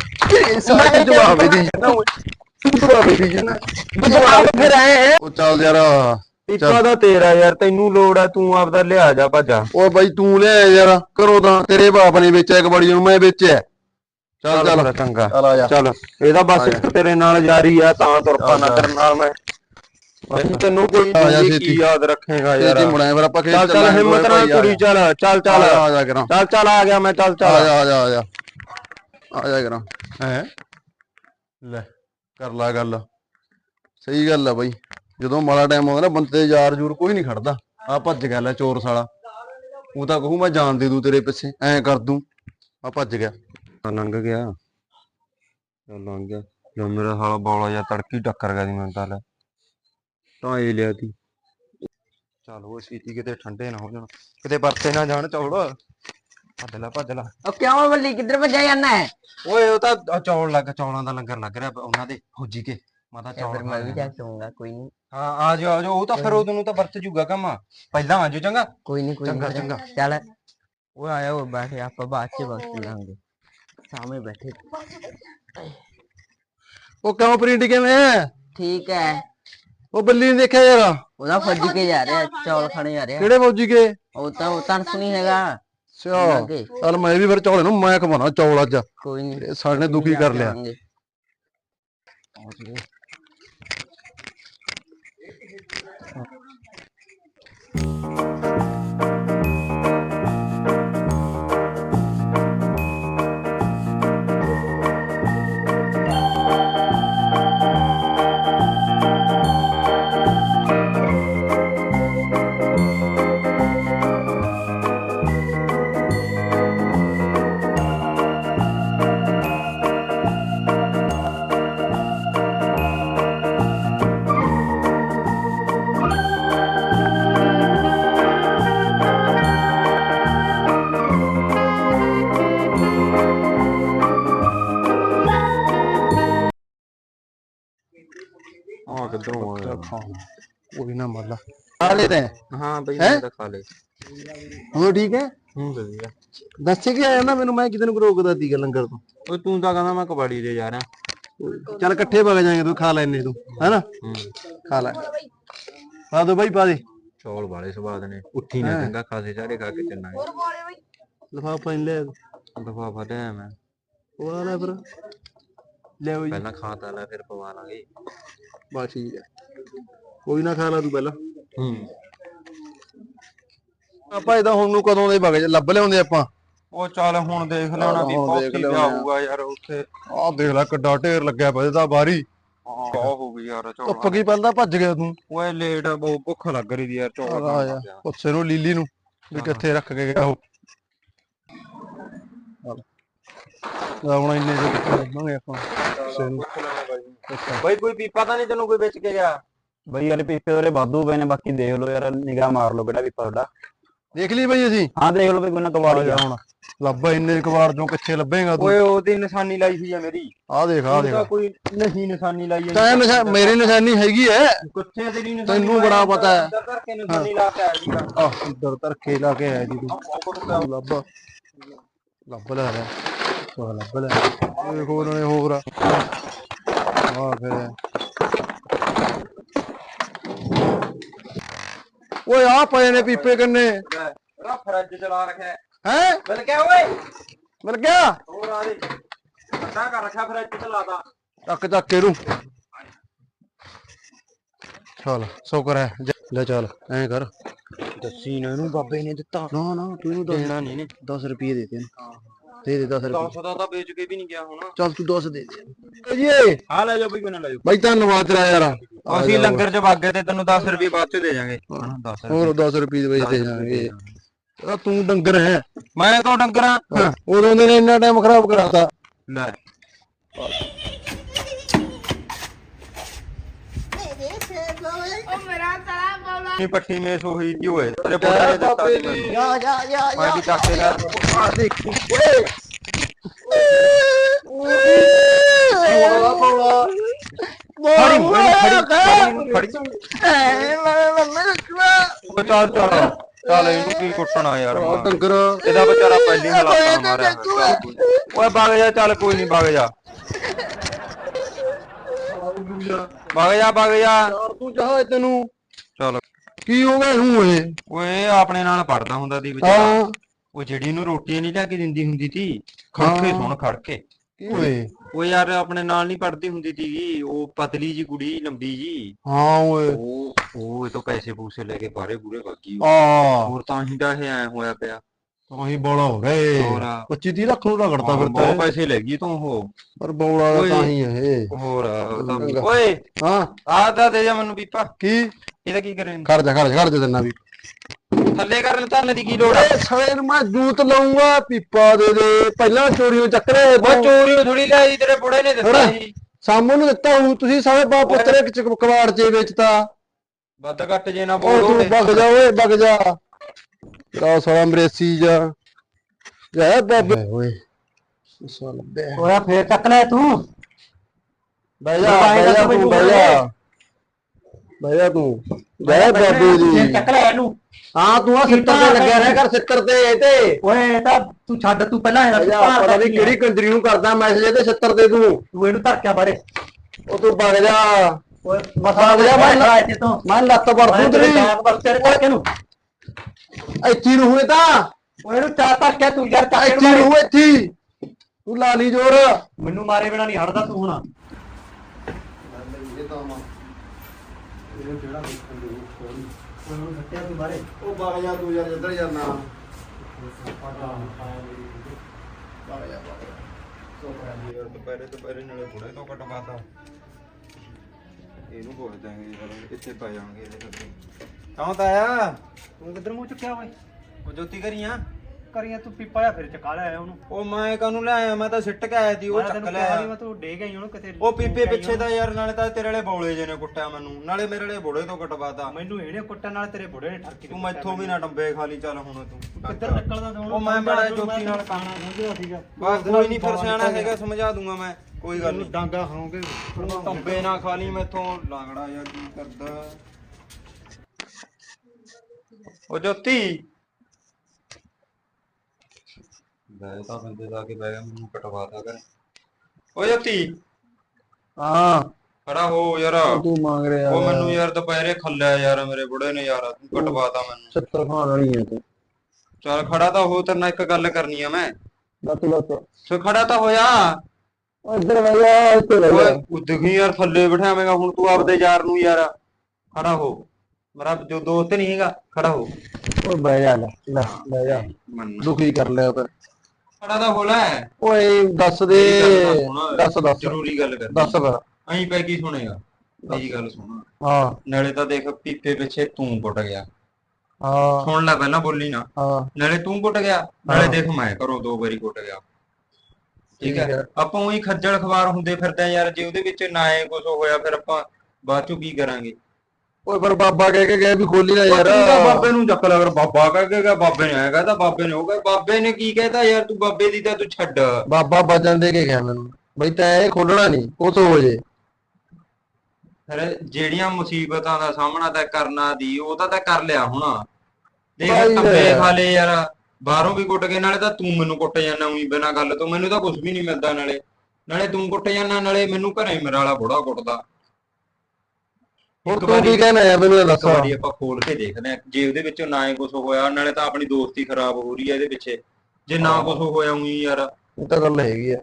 ਸਾਰੇ ਜਵਾਬ ਦੇ ਜਵਾਬ ਦੇ ਜਨਾ ਜਵਾਬ ਫਿਰ ਆਏ ਉਹ ਚੱਲ ਯਾਰ ਪੀਪਾ ਦਾ ਤੇਰਾ ਯਾਰ ਤੈਨੂੰ ਲੋੜ ਆ ਤੂੰ ਆਪਦਾ ਲਿਆ ਜਾ ਭੱਜਾ। ਓ ਬਾਈ ਤੂੰ ਲਿਆ ਯਾਰ ਕਰੋ ਤਾਂ ਤੇਰੇ ਬਾਪ ਨੇ ਵੇਚਿਆ ਇੱਕ ਬੜੀ ਨੂੰ ਮੈਂ ਵੇਚਿਆ। ਚੱਲ ਚੱਲ ਚੰਗਾ। ਚੱਲ ਆ ਜਾ। ਚੱਲ ਇਹਦਾ ਬਸ ਤੇਰੇ ਨਾਲ ਜਾਰੀ ਆ ਤਾਂ ਤੁਰ ਪਾਣਾ ਤੇਰੇ ਨਾਲ ਮੈਂ। ਤੈਨੂੰ ਕੋਈ ਆ ਨਹੀਂ। ਕੀ ਯਾਦ ਰੱਖੇਗਾ ਯਾਰ। ਛੇਤੀ ਮੁੜਾਇਆ ਫਿਰ ਆਪਾਂ ਚੱਲ ਚੱਲ ਹਿੰਮਤ ਨਾਲ ਆ ਤੁਰੀ ਚੱਲ ਚੱਲ। ਚੱਲ। ਆ ਜਾ ਕਰਾਂ। ਚੱਲ ਚੱਲ ਆ ਗਿਆ ਮੈਂ ਚੱਲ ਆ ਚੱਲ ਜਾ ਆ ਜਾ ਆ ਜਾ। ਆ ਜਾ ਕਰਾਂ। ਹੈ? ਲੈ ਕਰ ਲਾ ਗੱਲ। ਸਹੀ ਗੱਲ ਆ ਬਾਈ। ਜਦੋਂ ਮਾੜਾ ਟਾਈਮ ਆਉਂਦਾ ਨਾ ਬੰਦੇ ਯਾਰ ਜੂਰ ਕੋਈ ਨਹੀਂ ਖੜਦਾ। ਆ ਭੱਜ ਗਿਆ ਲੈ ਚੋਰ ਸਾਲਾ ਉਹ ਤਾਂ ਕਹੂ ਮੈਂ ਜਾਨ ਦੇ ਦੂੰ ਤੇਰੇ ਪਿੱਛੇ। ਐਂ ਕਰ ਦੂੰ ਆ ਭੱਜ ਗਿਆ। ਲੰਘ ਗਿਆ। ਚੱਲ ਲੰਘ ਗਿਆ। ਜੋ ਮੇਰਾ ਸਾਲਾ ਬੌਲਾ ਜਾਂ ਤੜਕੀ ਟੱਕਰ ਗਿਆ ਦੀ ਮੈਨੂੰ ਤਾਂ ਲੈ। ਤਾਂ ਇਹ ਲਿਆ ਤੀ ਚੱਲ ਉਹ ਸੀਤੀ ਕਿਤੇ ਠੰਡੇ ਨਾ ਹੋ ਜਾਣ। ਕਿਤੇ ਵਰਤੇ ਨਾ ਜਾਣ ਚੌੜ ਭੱਜ ਲੈ ਭੱਜ ਲੈ। ਉਹ ਕਿਉਂ ਬੱਲੀ ਕਿੱਧਰ ਭੱਜਿਆ ਜਾਂਦਾ ਹੈ? ਓਏ ਉਹ ਤਾਂ ਚੌਲ ਲੱਗ ਚੌਲਾਂ ਦਾ ਲੰਗਰ ਲੱਗ ਰਿਹਾ ਉਹਨਾਂ ਦੇ ਫੌਜੀ ਕੇ। ਮੈਂ ਤਾਂ ਚੌਲ ਮੈਂ ਵੀ। ਜਾ ਆਉਂਗਾ ਕੋਈ ਨਹੀਂ ਹਾਂ ਆ ਜਾ ਆ ਜਾ ਉਹ ਤਾਂ ਫਿਰ ਉਦੋਂ ਨੂੰ। ਤਾਂ ਵਰਤ ਜੂਗਾ ਕੰਮ। ਪਹਿਲਾਂ ਆ ਜਾਓ ਚੰਗਾ। ਕੋਈ ਨਹੀਂ ਕੋਈ ਚੰਗਾ, ਚੰਗਾ। ਚੱਲ। ਉਹ ਆਇਆ ਉਹ ਬੈਠੇ ਆਪਾਂ ਬਾਅਦ ਚ ਵਕਤ ਲਾਂਗੇ। ਸਾਹਮਣੇ ਬੈਠੇ। ਉਹ ਕਿਉਂ ਪ੍ਰਿੰਟ ਕਿਵੇਂ ਠੀਕ ਹੈ ਉਹ ਬੱਲੀ ਨੇ ਦੇਖਿਆ ਯਾਰ। ਉਹਦਾ ਫੱਜ ਕੇ ਜਾ ਰਿਹਾ ਚੌਲ ਖਾਣੇ ਜਾ ਰਿਹਾ। ਕਿਹੜੇ ਫੌਜੀ ਕੇ? ਉਹ ਤਾਂ ਉਹ ਤਾਂ ਸੁਣੀ ਹੈਗਾ। ਲਾਗੇ ਚੱਲ ਮੈਂ ਵੀ ਫਿਰ ਚੌਲੇ ਨੂੰ ਮੈਂ ਖਵਾਉਣਾ ਚੌਲ ਅੱਜ। ਕੋਈ ਨਹੀਂ ਸਾਡੇ ਨੇ ਦੁਖੀ ਕਰ ਲਿਆ। ਆ ਕੋਈ ਨਾ ਮੱਲਾ ਆ ਲੈ ਤੈਂ? ਹਾਂ ਬਈ? ਮੈਂ ਤਾਂ ਖਾ ਲੇ ਹੋਰ ਠੀਕ ਹੈ? ਹੂੰ ਵਧੀਆ। ਦੱਸੇ ਕਿ ਆਇਆ ਨਾ ਮੈਨੂੰ ਮੈਂ ਕਿਤੇ ਨੂੰ ਰੋਕਦਾ ਸੀਗਾ ਲੰਗਰ ਤੋਂ। ਓਏ ਤੂੰ ਤਾਂ ਕਹਿੰਦਾ ਮੈਂ ਕਬੱਡੀ ਦੇ ਜਾ ਰਿਹਾ। ਚੱਲ ਇਕੱਠੇ ਵਗ ਜਾਏਂਗੇ ਤੂੰ ਖਾ ਲੈਨੇ ਤੂੰ ਹੈਨਾ? ਹੂੰ। ਖਾ ਲੈ। ਪਾ ਦੋ ਬਾਈ ਪਾ ਦੇ। ਚੌਲ ਵਾਲੇ ਸਵਾਦ ਨੇ ਉੱਠੀ ਨਾ ਚੰਗਾ ਖਾਸੇ ਚਾਰੇ ਖਾ ਕੇ ਚੱਲਾਂਗੇ। ਲਫਾਫਾ ਨਹੀਂ ਲੈ ਦਫਾ ਫਟਿਆ ਮੈਂ ਉਹ ਆ ਲੈ ਫਿਰ। ਲੈ ਉਹ ਪਹਿਲਾਂ ਖਾ ਤਾ ਲੈ ਫਿਰ ਪਵਾ ਲਾਂਗੇ। ਬਾ ਠੀਕ ਹੈ। ਕੋਈ ਨਾ ਖਾ ਲਾ ਤੂੰ ਪਹਿਲਾਂ। ਹੂੰ। ਆਪਾਂ ਇਹਦਾ ਹੁਣ ਨੂੰ ਕਦੋਂ ਦੇ ਵਗ ਜਾ ਲੱਭ ਲਿਆਉਂਦੇ ਆਪਾਂ। ਉਹ ਚੱਲ ਹੁਣ ਦੇਖ ਲੈਣਾ ਵੀ ਹੁਣ ਦੇਖ ਪੌਤੀ ਲਿਆਉਣਾ। ਆਊਗਾ ਯਾਰ ਉੱਥੇ। ਆਹ ਦੇਖ ਲੈ ਕਿੱਡਾ ਢੇਰ ਲੱਗਿਆ ਪਿਆ ਇਹਦਾ ਬਾਰੀ ਆਹ ਹੋ ਗਈ ਯਾਰ ਧੁੱਪ ਚੌਲ ਕੀ ਪਹਿਲਾਂ ਭੱਜ ਗਿਆ ਤੂੰ। ਓਏ ਲੇਟ ਆ ਬਹੁਤ ਭੁੱਖ ਲੱਗ ਰਹੀ ਦੀ ਯਾਰ ਚੌਲ ਆ ਜਾ ਪੁੱਛੇ ਨੂੰ ਲੀਲੀ ਨੂੰ ਵੀ ਕਿੱਥੇ ਰੱਖ ਕੇ ਗਿਆ ਉਹ। ਆ ਹੁਣ ਇੰਨੇ ਦੇ ਕਿੱਥੇ ਲੱਭਾਂਗੇ ਆਪਾਂ। ਨੂੰ ਬਾਈ ਕੋਈ ਪੀਪਾ ਤਾਂ ਨਹੀਂ ਤੈਨੂੰ ਕੋਈ ਵੇਚ ਕੇ ਗਿਆ? ਬਈ ਯਾਰ ਪੀਪੇ ਉਹਦੇ ਵਾਧੂ ਪਏ ਨੇ ਬਾਕੀ ਦੇਖ ਲਓ ਯਾਰ ਨਿਗਾਹ ਮਾਰ ਲਓ ਕਿਹੜਾ ਪੀਪਾ ਤੁਹਾਡਾ ਦੇਖ ਲਈ ਬਈ ਅਸੀਂ? ਹਾਂ ਦੇਖ ਲਓ ਵੀ ਕੋਈ ਨਾ ਕਵਾੜੀ ਆ ਹੁਣ। ਲੱਭ ਇੰਨੇ ਕਵਾੜ ਚੋਂ ਕਿੱਥੇ ਲੱਭੇਗਾ ਤੂੰ? ਓਏ ਉਹਦੀ ਨਿਸ਼ਾਨੀ ਲਾਈ ਸੀ ਆ ਮੇਰੀ। ਆਹ ਦੇਖ ਆਹ ਦੇਖ। ਕੋਈ ਨਹੀਂ ਨਿਸ਼ਾਨੀ ਲਾਈ ਹੈ ਤਾਂ ਨਿਸ਼ਾ ਮੇਰੀ ਨਿਸ਼ਾਨੀ ਹੈਗੀ ਐ। ਕਿੱਥੇ ਤੇਰੀ ਨਿਸ਼ਾਨੀ ਤੈਨੂੰ ਬੜਾ ਪਤਾ ਹੈ। ਅੰਦਰ ਕਰਕੇ ਨਿਸ਼ਾਨੀ ਲਾ ਕੇ ਆ ਜੀ। ਆਹ ਇੱਧਰ ਧਰਕੇ ਲਾ ਕੇ ਆਇਆ ਜੀ ਲੱਭ। ਲੱਭ ਲੈ ਰਿਹਾ। ਉਹ ਲੱਭ ਲੈ ਇਹ ਹੋਰ ਨੇ ਹੋਰ ਆ। ਫਿਰ। ਓਏ ਆ ਪਏ ਨੇ ਪੀਪੇ ਕੰਨੇ। ਰਾ ਫਰਜ ਚਲਾ ਰੱਖਿਆ। ਹੈ? ਮਿਲ ਗਿਆ ਓਏ। ਮਿਲ ਗਿਆ? ਹੋਰ ਆ ਦੇ। ਅੱਧਾ ਕਰ ਰੱਖਿਆ ਫਰਜ ਚਲਾਦਾ ਚੱਕ ਚੱਕ ਕੇ ਨੂੰ ਚਲ ਸ਼ੁਕਰ ਹੈ ਜਾ- ਲੈ ਚੱਲ ਐਂ ਕਰ। ਦੱਸੀ ਨਾ ਇਹਨੂੰ ਬਾਬੇ ਨੇ ਦਿੱਤਾ। ਨਾ ਨਾ ਤੂੰ ਇਹਨੂੰ ਦੇਣਾ ਨਹੀਂ ਨੇ 10 ਰੁਪਏ ਦੇ ਦੇ ਦੇ ਦੇ 10 ਰੁਪਏ 10 ਦਾ ਤਾਂ ਵੇਚ ਕੇ ਵੀ ਨਹੀਂ ਗਿਆ ਹੁਣ। ਚੱਲ ਤੂੰ 10 ਦੇ ਦੇ। ਜੀ। ਆ ਲੈ ਜਾਓ ਬਈ ਕੋਈ ਨਾ ਲੈ ਜਾਓ। ਬਾਈ ਧੰਨਵਾਦ ਤੇਰਾ ਯਾਰ। ਅਸੀਂ ਲੰਗਰ ਚ ਵਾਗੇ ਤੇ ਤੈਨੂੰ 10 ਰੁਪਏ ਬਾਅਦ ਚ ਦੇ ਜਾਾਂਗੇ 10 ਹੋਰ 10 ਰੁਪਏ ਦੇ ਵਿੱਚ ਦੇ ਜਾਣਗੇ ਆ ਤੂੰ ਡੰਗਰ ਹੈ। ਮੈਂ ਤਾਂ ਡੰਗਰਾਂ ਉਦੋਂ ਦੇ ਨੇ ਇੰਨਾ ਟਾਈਮ ਖਰਾਬ ਕਰਾਤਾ। ਲੈ। ਇਹ ਪੱਠੀ ਮੇ ਸੋਹੀ ਦੀ ਹੋਏ। ਤੇਰੇ ਪੁੱਤ ਨੇ ਦਿੱਤਾ ਸੀ। ਮੈਨੂੰ। ਜਾ ਜਾ ਜਾ ਮੈਂ ਵੀ ਚੱਕ ਕੇ ਲੈ ਆ ਦੇਖੀ। ਓਏ। ਬੋਲਾ ਬੋਲਾ ਫੜੀ ਮੈਨੂੰ ਫੜੀ ਫੜੀ ਉਹ ਚੱਲ ਚੱਲ। ਚੱਲ ਇਹਨੂੰ ਕੀ ਕੁੱਟਣਾ ਯਾਰ। ਡੰਗਰ। ਇਹਦਾ ਵਿਚਾਰਾ ਪਹਿਲੀ ਹਾਲਾਤਾਂ ਮਾਰਿਆ। ਹੋਇਆ। ਓਏ ਵਗ ਜਾ ਚੱਲ ਕੋਈ ਨਹੀਂ ਵਗ ਜਾ। ਵਗ ਜਾ ਜਾ। ਤੂੰ ਚਾਹ ਤੈਨੂੰ ਚੱਲ। ਕੀ ਹੋ ਗਿਆ ਇਹਨੂੰ ਓਏ? ਓਏ ਆਪਣੇ ਨਾਲ ਪੜਦਾ ਹੁੰਦਾ ਸੀ ਵਿਚਾਰਾ। ਹਾਂ। ਉਹ ਜਿਹੜੀ ਨੂੰ ਰੋਟੀਆਂ ਨਹੀਂ ਲਿਆ ਕੇ ਦਿੰਦੀ ਹੁੰਦੀ ਸੀ ਖੜਕੇ ਹਾਂ। ਸੁਣ ਖੜਕੇ ਕੀ। ਓਏ ਉਹ ਯਾਰ ਆਪਣੇ ਨਾਲ ਨਹੀਂ ਪੜਦੀ ਹੁੰਦੀ ਸੀਗੀ ਉਹ ਪਤਲੀ ਜੀ ਕੁੜੀ ਲੰਬੀ ਜੀ ਹਾਂ ਓਏ। ਉਹ ਉਹ ਇਹ ਤੋਂ ਪੈਸੇ ਪੂਸੇ ਲੈ ਕੇ ਬਾਰੇ ਬੂਰੇ ਬਾਗੀ ਆ ਹੋਰ ਤਾਂ ਹੀ ਤਾਂ ਇਹ ਐ ਹੋਇਆ ਪਿਆ। ਤਾਂ ਹੀ ਬੋਲਾ ਹੋ ਗਏ ਹੋਰ 25 30 ਲੱਖ ਨੂੰ ਰਗੜਤਾ ਫਿਰ ਬਹੁਤ ਤਾਂ ਪੈਸੇ ਲੈ ਗਈ ਤੂੰ ਉਹ। ਪਰ ਬੋਲਾ ਦਾ ਓਏ। ਤਾਂ ਹੀ ਇਹ। ਹੋਰ ਉਹ ਤਾਂ-। ਓਏ। ਹਾਂ। ਆਹ ਤਾਂ ਦੇ ਜਾ ਮੈਨੂੰ ਪੀਪਾ ਕੀ? ਇਹਦਾ ਕੀ ਕਰੇ ਖੜ ਜਾ ਖੜ ਜਾ ਖੜ ਜਾ ਦਿੰਨਾ ਵੀ। ਥੱਲੇ ਕਰਨ ਧਰਨ ਦੀ ਕੀ ਲੋੜ ਓਏ ਸਾਲੇ ਨੂੰ ਮੈਂ ਜੂਤ ਲਾਉਂਗਾ ਪੀਪਾ ਦੇ ਦੇ। ਪਹਿਲਾਂ ਚੋਰੀਓ ਚੱਕ ਲਿਆ ਉਹ ਚੋਰੀ ਥੋੜੀ ਲਈ ਤੇਰੇ ਬੁੜੇ ਨੇ ਦਿੱਤਾ? ਸੀ। ਸਾਮੂ ਨੂੰ ਦਿੱਤਾ ਹੂੰ ਤੁਸੀਂ ਸਾਰੇ ਬਾਪ ਪੁੱਤਰ ਇੱਕ ਚ ਕਬਾੜ ਚ ਵੇਚਤਾ ਵੱਧ ਘੱਟ ਜੇ ਨਾ ਬੋਲ ਤੂੰ। ਵਗ ਜਾ ਓਏ ਵਗ ਜਾ। ਤੇਰਾ ਸਾਲਾ ਅੰਗਰੇਸੀ ਜਾ। ਜੈ ਬਾਬੇ। ਓਏ ਸਾਲ ਬੇ। ਓਏ ਫੇਰ ਚੱਕ ਲੈ ਤੂੰ। ਬਹਿ ਜਾ ਬਹਿ ਜਾ ਤੂੰ ਬਹਿ ਜਾ ਬਹਿ ਜਾ ਤੂੰ ਜੈ ਬਾਬੇ ਦੀ। ਚੱਕ ਲੈ ਇਹਨੂੰ। ਹਾਂ ਤੂੰ ਆ ਸਿੱਤਰ ਤੇ ਲੱਗਿਆ ਰਹਿ ਕਰ ਸਿੱਤਰ ਤੇ ਇਹ ਤੇ। ਓਏ ਇਹ ਤਾਂ ਤੂੰ ਛੱਡ ਤੂੰ ਪਹਿਲਾਂ ਬਹਿ ਜਾ ਪਤਾ ਨਹੀਂ ਕਿਹੜੀ ਕੰਜਰੀ ਨੂੰ ਕਰਦਾ ਮੈਸੇਜ ਇਹਦੇ ਸਿੱਤਰ ਤੇ ਤੂੰ। ਤੂੰ ਇਹਨੂੰ ਧਰ ਕੇ ਬਾਰੇ ਉਹ ਤੂੰ ਵਗ ਜਾ। ਓਏ ਵਗ ਜਾ ਮੈਂ ਇੱਥੇ ਤੋਂ। ਮੈਂ ਲੱਤ ਮੈਂ ਦੂੰ ਤੇਰੇ ਤੇਰੀ। ਦਾਗ ਬਸ ਤੇਰੇ ਕਰਕੇ ਨੂੰ। ਇੱਥੇ ਨੂੰ ਹੋਏ ਤਾਂ। ਓਏ ਇਹਨੂੰ ਚਾਹ ਧਰ ਕੇ ਤੂੰ ਯਾਰ ਚੱਕ ਇੱਥੇ ਨੂੰ ਇੱਥੇ। ਤੂੰ ਲਾ ਲਈ ਜੋਰ। ਮੈਨੂੰ ਮਾਰੇ ਬਿਨਾ ਨਹੀਂ ਹਟਦਾ ਤੂੰ ਹੁਣ। ਉਹਨੂੰ ਸੱਟਿਆ ਤੂੰ ਬਾਰੇ? ਉਹ ਵਗ ਜਾ ਤੂੰ ਯਾਰ ਇੱਧਰ ਜਾਣਾ ਯਾਰ ਦੁਪਹਿਰੇ ਦੁਪਹਿਰੇ ਨਾਲੇ ਬੁੜੇ ਤੋਂ ਕਟਵਾਤਾ। ਇਹਨੂੰ ਪੁੱਛ ਦਾਂਗੇ ਯਾਰ ਇੱਥੇ ਪੈ ਜਾਣਗੇ ਇਹਦੇ ਕਰਕੇ। ਕੌਣ ਤਾਇਆ ਤੂੰ ਕਿੱਧਰ ਮੂੰਹ ਚੁੱਕਿਆ ਓਏ? ਉਹ ਜੋਤੀ ਕਰੀਆਂ ਕਰੀਆਂ ਤੂੰ ਪੀਪਾ ਜਾਂ ਫਿਰ ਚਕਾ ਲਿਆ ਉਹਨੂੰ। ਉਹ ਮੈਂ ਕਾਹਨੂੰ ਲਿਆਇਆ ਮੈਂ ਤਾਂ ਸਿੱਟ ਕੇ ਆਇਆ ਸੀ ਉਹ ਚੱਕ ਲਿਆ ਮੈਂ ਤੂੰ ਡੇ ਗਈ ਉਹਨੂੰ ਕਿਤੇ ਉਹ ਪੀਪੇ ਪਿੱਛੇ ਦਾ ਯਾਰ ਨਾਲੇ ਤਾਂ ਤੇਰੇ ਵਾਲੇ ਬੌਲੇ ਜੇ ਨੇ ਕੁੱਟਿਆ ਮੈਨੂੰ। ਨਾਲੇ ਮੇਰੇ ਵਾਲੇ ਬੁੜੇ ਤੋਂ ਕਟਵਾਤਾ। ਮੈਨੂੰ ਇਹਨੇ ਕੁੱਟਣ ਨਾਲ ਤੇਰੇ ਬੁੜੇ ਨੇ ਠਰਕੀ ਤੂੰ ਮੈਥੋਂ ਵੀ ਨਾ ਡੰਬੇ ਖਾ ਲਈ ਚੱਲ ਹੁਣ ਤੂੰ ਕਿੱਧਰ ਨਿਕਲਦਾ ਤੂੰ? ਉਹ ਮੈਂ ਬੜਾ ਜੋਤੀ ਨਾਲ ਕਾਣਾ ਸਮਝਦਾ ਸੀਗਾ। ਬਸ ਕੋਈ ਨਹੀਂ ਫਿਰ ਸਿਆਣਾ ਹੈਗਾ ਸਮਝਾ ਦੂੰਗਾ ਮੈਂ। ਕੋਈ ਗੱਲ ਨਹੀਂ ਡਾਂਗਾ ਖਾਓਗੇ ਡੰਬੇ ਨਾ ਖਾ ਲਈ ਮੈਥੋਂ। ਲਾਂਗੜਾ ਯਾਰ ਕੀ ਕਰਦਾ? ਉਹ ਜੋਤੀ। ਬੈ ਤਾਂ ਬੰਦੇ ਜਾ ਕੇ ਬਹਿ ਗਿਆ ਮੈਨੂੰ ਕਟਵਾਤਾ ਕਰ ਓ ਜੋਤੀ। ਹਾਂ। ਖੜਾ ਹੋ ਯਾਰ। ਤੂੰ ਮੰਗ ਰਿਹਾ ਉਹ ਮੈਨੂੰ ਯਾਰ ਦੁਪਹਿਰੇ ਖੱਲਿਆ ਯਾਰ ਮੇਰੇ ਬੁੜੇ ਨੇ ਯਾਰ ਤੂੰ ਕਟਵਾਤਾ ਮੈਨੂੰ। ਛੱਤਰ ਖਾਣ ਵਾਲੀ ਹੈ ਤੂੰ। ਚੱਲ ਖੜਾ ਤਾਂ ਹੋ ਤੇਰੇ ਨਾਲ ਇੱਕ ਗੱਲ ਕਰਨੀ ਆ ਮੈਂ। ਲੱਤ ਲੱਤ ਸੋ ਖੜਾ ਤਾਂ ਹੋਇਆ। ਇੱਧਰ ਇੱਥੇ ਬਹਿ ਓਏ ਉਦਗੀ ਯਾਰ ਥੱਲੇ ਬਿਠਾਵੇਂਗਾ ਹੁਣ ਤੂੰ ਆਪਦੇ ਯਾਰ ਨੂੰ ਯਾਰ। ਖੜਾ ਹੋ। ਮੇਰਾ ਜੋ ਦੋਸਤ ਨਹੀਂ ਹੈਗਾ ਖੜਾ ਹੋ। ਉਹ ਬਹਿ ਜਾ ਲੈ ਲੈ ਜਾ। ਦੁਖੀ ਕਰ ਲਿਆ ਫਿਰ। ਖੜਾ ਤਾਂ ਹੋ। ਲੈ ਓਏ ਦੱਸ ਦੇ। ਦੱਸ ਦੱਸ। ਜ਼ਰੂਰੀ ਗੱਲ ਕਰ ਦੱਸ ਫਿਰ। ਅਹੀਂ ਪੈ ਕੀ ਸੁਣੇਗਾ? ਮੇਰੀ ਗੱਲ ਸੁਣ। ਹਾਂ। ਨਾਲੇ ਤਾਂ ਦੇਖ ਪੀਪੇ ਪਿੱਛੇ ਤੂੰ ਪੁੱਟ ਗਿਆ। ਹਾਂ। ਸੁਣ ਲੈ ਪਹਿਲਾਂ ਬੋਲੀ ਨਾ। ਹਾਂ। ਨਾਲੇ ਤੂੰ ਪੁੱਟ ਗਿਆ। ਨਾਲੇ ਹਾਂ। ਦੇਖ ਮੈਂ ਘਰੋਂ ਦੋ ਵਾਰੀ ਕੁੱਟ ਗਿਆ। ਠੀਕ ਹੈ। ਹੈ। ਆਪਾਂ ਉਹੀ ਖੱਜਲ ਖਵਾਰ ਹੁੰਦੇ ਫਿਰਦੇ ਆ ਯਾਰ। ਜੇ ਉਹਦੇ ਵਿੱਚ ਨਾ ਏ ਕੁਝ ਹੋਇਆ ਫਿਰ ਆਪਾਂ ਬਾਅਦ ਚੋਂ ਕੀ ਕਰਾਂਗੇ? ਓਏ ਪਰ ਬਾਬਾ ਕਹਿ ਕੇ ਗਿਆ ਵੀ ਖੋਲੀ ਨਾ ਯਾਰ। ਤੂੰ ਤਾਂ ਬਾਬੇ ਨੂੰ ਚੱਕ ਲਿਆ ਕਰ ਬਾਬਾ ਕਹਿ ਕੇ ਗਿਆ ਬਾਬੇ ਨੇ ਆਏਗਾ ਤਾਂ ਬਾਬੇ ਨੇ ਹੋਗਾ ਬਾਬੇ ਨੇ ਕੀ ਕਹਿਤਾ ਯਾਰ ਤੂੰ ਬਾਬੇ ਦੀ ਤਾਂ ਤੂੰ ਛੱਡ। ਬਾਬਾ ਬਚਨ ਦੇ ਕੇ ਗਿਆ ਮੈਨੂੰ। ਬਈ ਤੈਂ ਇਹ ਖੋਲਣਾ ਨਹੀਂ ਕੁਛ ਹੋ ਜੇ। ਫਿਰ ਜਿਹੜੀਆਂ ਮੁਸੀਬਤਾਂ ਦਾ ਸਾਹਮਣਾ ਤਾਂ ਕਰਨਾ ਦੀ ਉਹ ਤਾਂ ਤਾਂ ਕਰ ਲਿਆ ਹੁਣ। ਦੇਖ ਯਾਰ। ਖਾ ਲਏ ਯਾਰ ਬਾਹਰੋਂ ਵੀ ਕੁੱਟ ਕੇ ਨਾਲੇ ਤਾਂ ਤੂੰ ਮੈਨੂੰ ਕੁੱਟ ਜਾਂਦਾ ਉਹੀ ਬਿਨਾਂ ਗੱਲ ਤੋਂ ਮੈਨੂੰ ਤਾਂ ਕੁਝ ਵੀ ਨਹੀਂ ਮਿਲਦਾ ਨਾਲੇ। ਨਾਲੇ ਤੂੰ ਕੁੱਟ ਜਾਂਦਾ ਨਾਲੇ ਮੈਨੂੰ ਘਰੇ ਮੇਰਾ ਵਾਲਾ ਬੁੜਾ ਕੁੱਟਦਾ। ਇੱਕ ਤੂੰ ਵਾਰੀ- ਕੀ ਕਹਿਣਾ ਹੈ ਮੈਨੂੰ ਇਹ ਇੱਕ ਦੱਸ ਵਾਰੀ ਆਪਾਂ ਖੋਲ ਕੇ ਦੇਖਦੇ ਆ ਜੇ ਉਹਦੇ ਵਿੱਚੋਂ ਨਾ ਹੀ ਕੁਝ ਹੋਇਆ ਨਾਲੇ ਤਾਂ ਆਪਣੀ ਦੋਸਤੀ ਖਰਾਬ ਹੋ ਰਹੀ ਹੈ ਇਹਦੇ ਪਿੱਛੇ। ਜੇ ਨਾ ਕੁਝ ਹੋਇਆ ਉਹੀ ਯਾਰ। ਇਹ ਤਾਂ ਗੱਲ ਹੈਗੀ ਆ।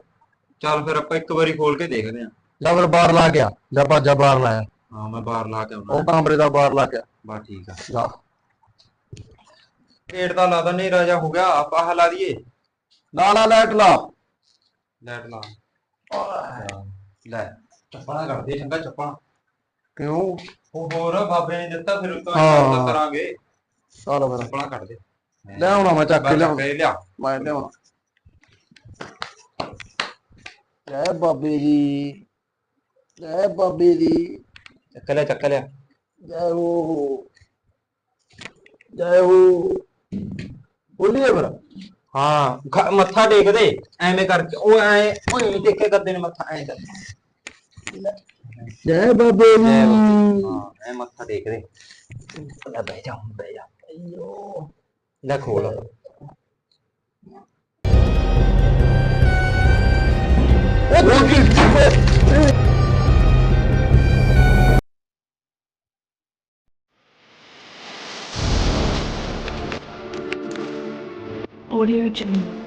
ਚੱਲ ਫਿਰ ਆਪਾਂ ਇੱਕ ਵਾਰੀ ਖੋਲ ਕੇ ਦੇਖਦੇ ਆ ਜਾਂ ਫਿਰ ਬਾਹਰ ਲਾ ਗਿਆ ਜਾਂ ਭਾਜਾ ਬਾਹਰ ਲਾਇਆ। ਹਾਂ ਮੈਂ ਬਾਹਰ ਲਾ ਕੇ ਆਉਣਾ। ਉਹ ਕਮਰੇ ਦਾ ਬਾਹਰ ਲਾ ਗਿਆ ਬਾ ਠੀਕ ਆ। ਜਾ। ਗੇਟ ਦਾ ਲਾ ਦਨੇ ਰਾਜਾ ਹੋ ਗਿਆ ਆਪਾਂ ਹਲਾ ਦਈਏ। ਲਾ ਲਾ ਲਾਈਟ ਲਾ। ਲੈਟ ਲਾ। ਲੈ ਚੱਪਣਾ ਕਰਦੇ ਚੰਗਾ ਚੱਪਣਾ ਕਿਉਂ? ਉਹ ਹੋਰ ਬਾਬੇ ਨੇ ਦਿੱਤਾ ਫਿਰ ਉਤੋਂ ਹਾਂ। ਕਰਾਂਗੇ। ਚੱਲ ਫਿਰ। ਚੱਪਣਾ ਕੱਢ ਦੇ। ਲੈ ਆਉਣਾ ਮੈਂ ਚੱਕ ਕੇ ਲਿਆਉਣਾ। ਕੇ ਲਿਆ। ਮੈਂ ਲਿਆਉਣਾ। ਜੈ ਬਾਬੇ ਦੀ ਜੈ ਬਾਬੇ ਦੀ ਚੱਕ ਲਿਆ ਚੱਕ ਲਿਆ। ਜੈ ਹੋ। ਜੈ ਹੋ। ਬੋਲੀਏ ਫਿਰ। ਹਾਂ ਖ- ਮੱਥਾ ਟੇਕ ਦੇ ਐਵੇਂ ਕਰਕੇ। ਉਹ ਐ ਉਹ ਨਹੀਂ ਟੇਕੇ ਕਰਦੇ ਨੇ ਮੱਥਾ ਐ ਕਰ जय बाबे जय मत देख रहे बैठ जाओ बैठ जाओ अयो ना खोलो ओ धोखी Audio Jungle.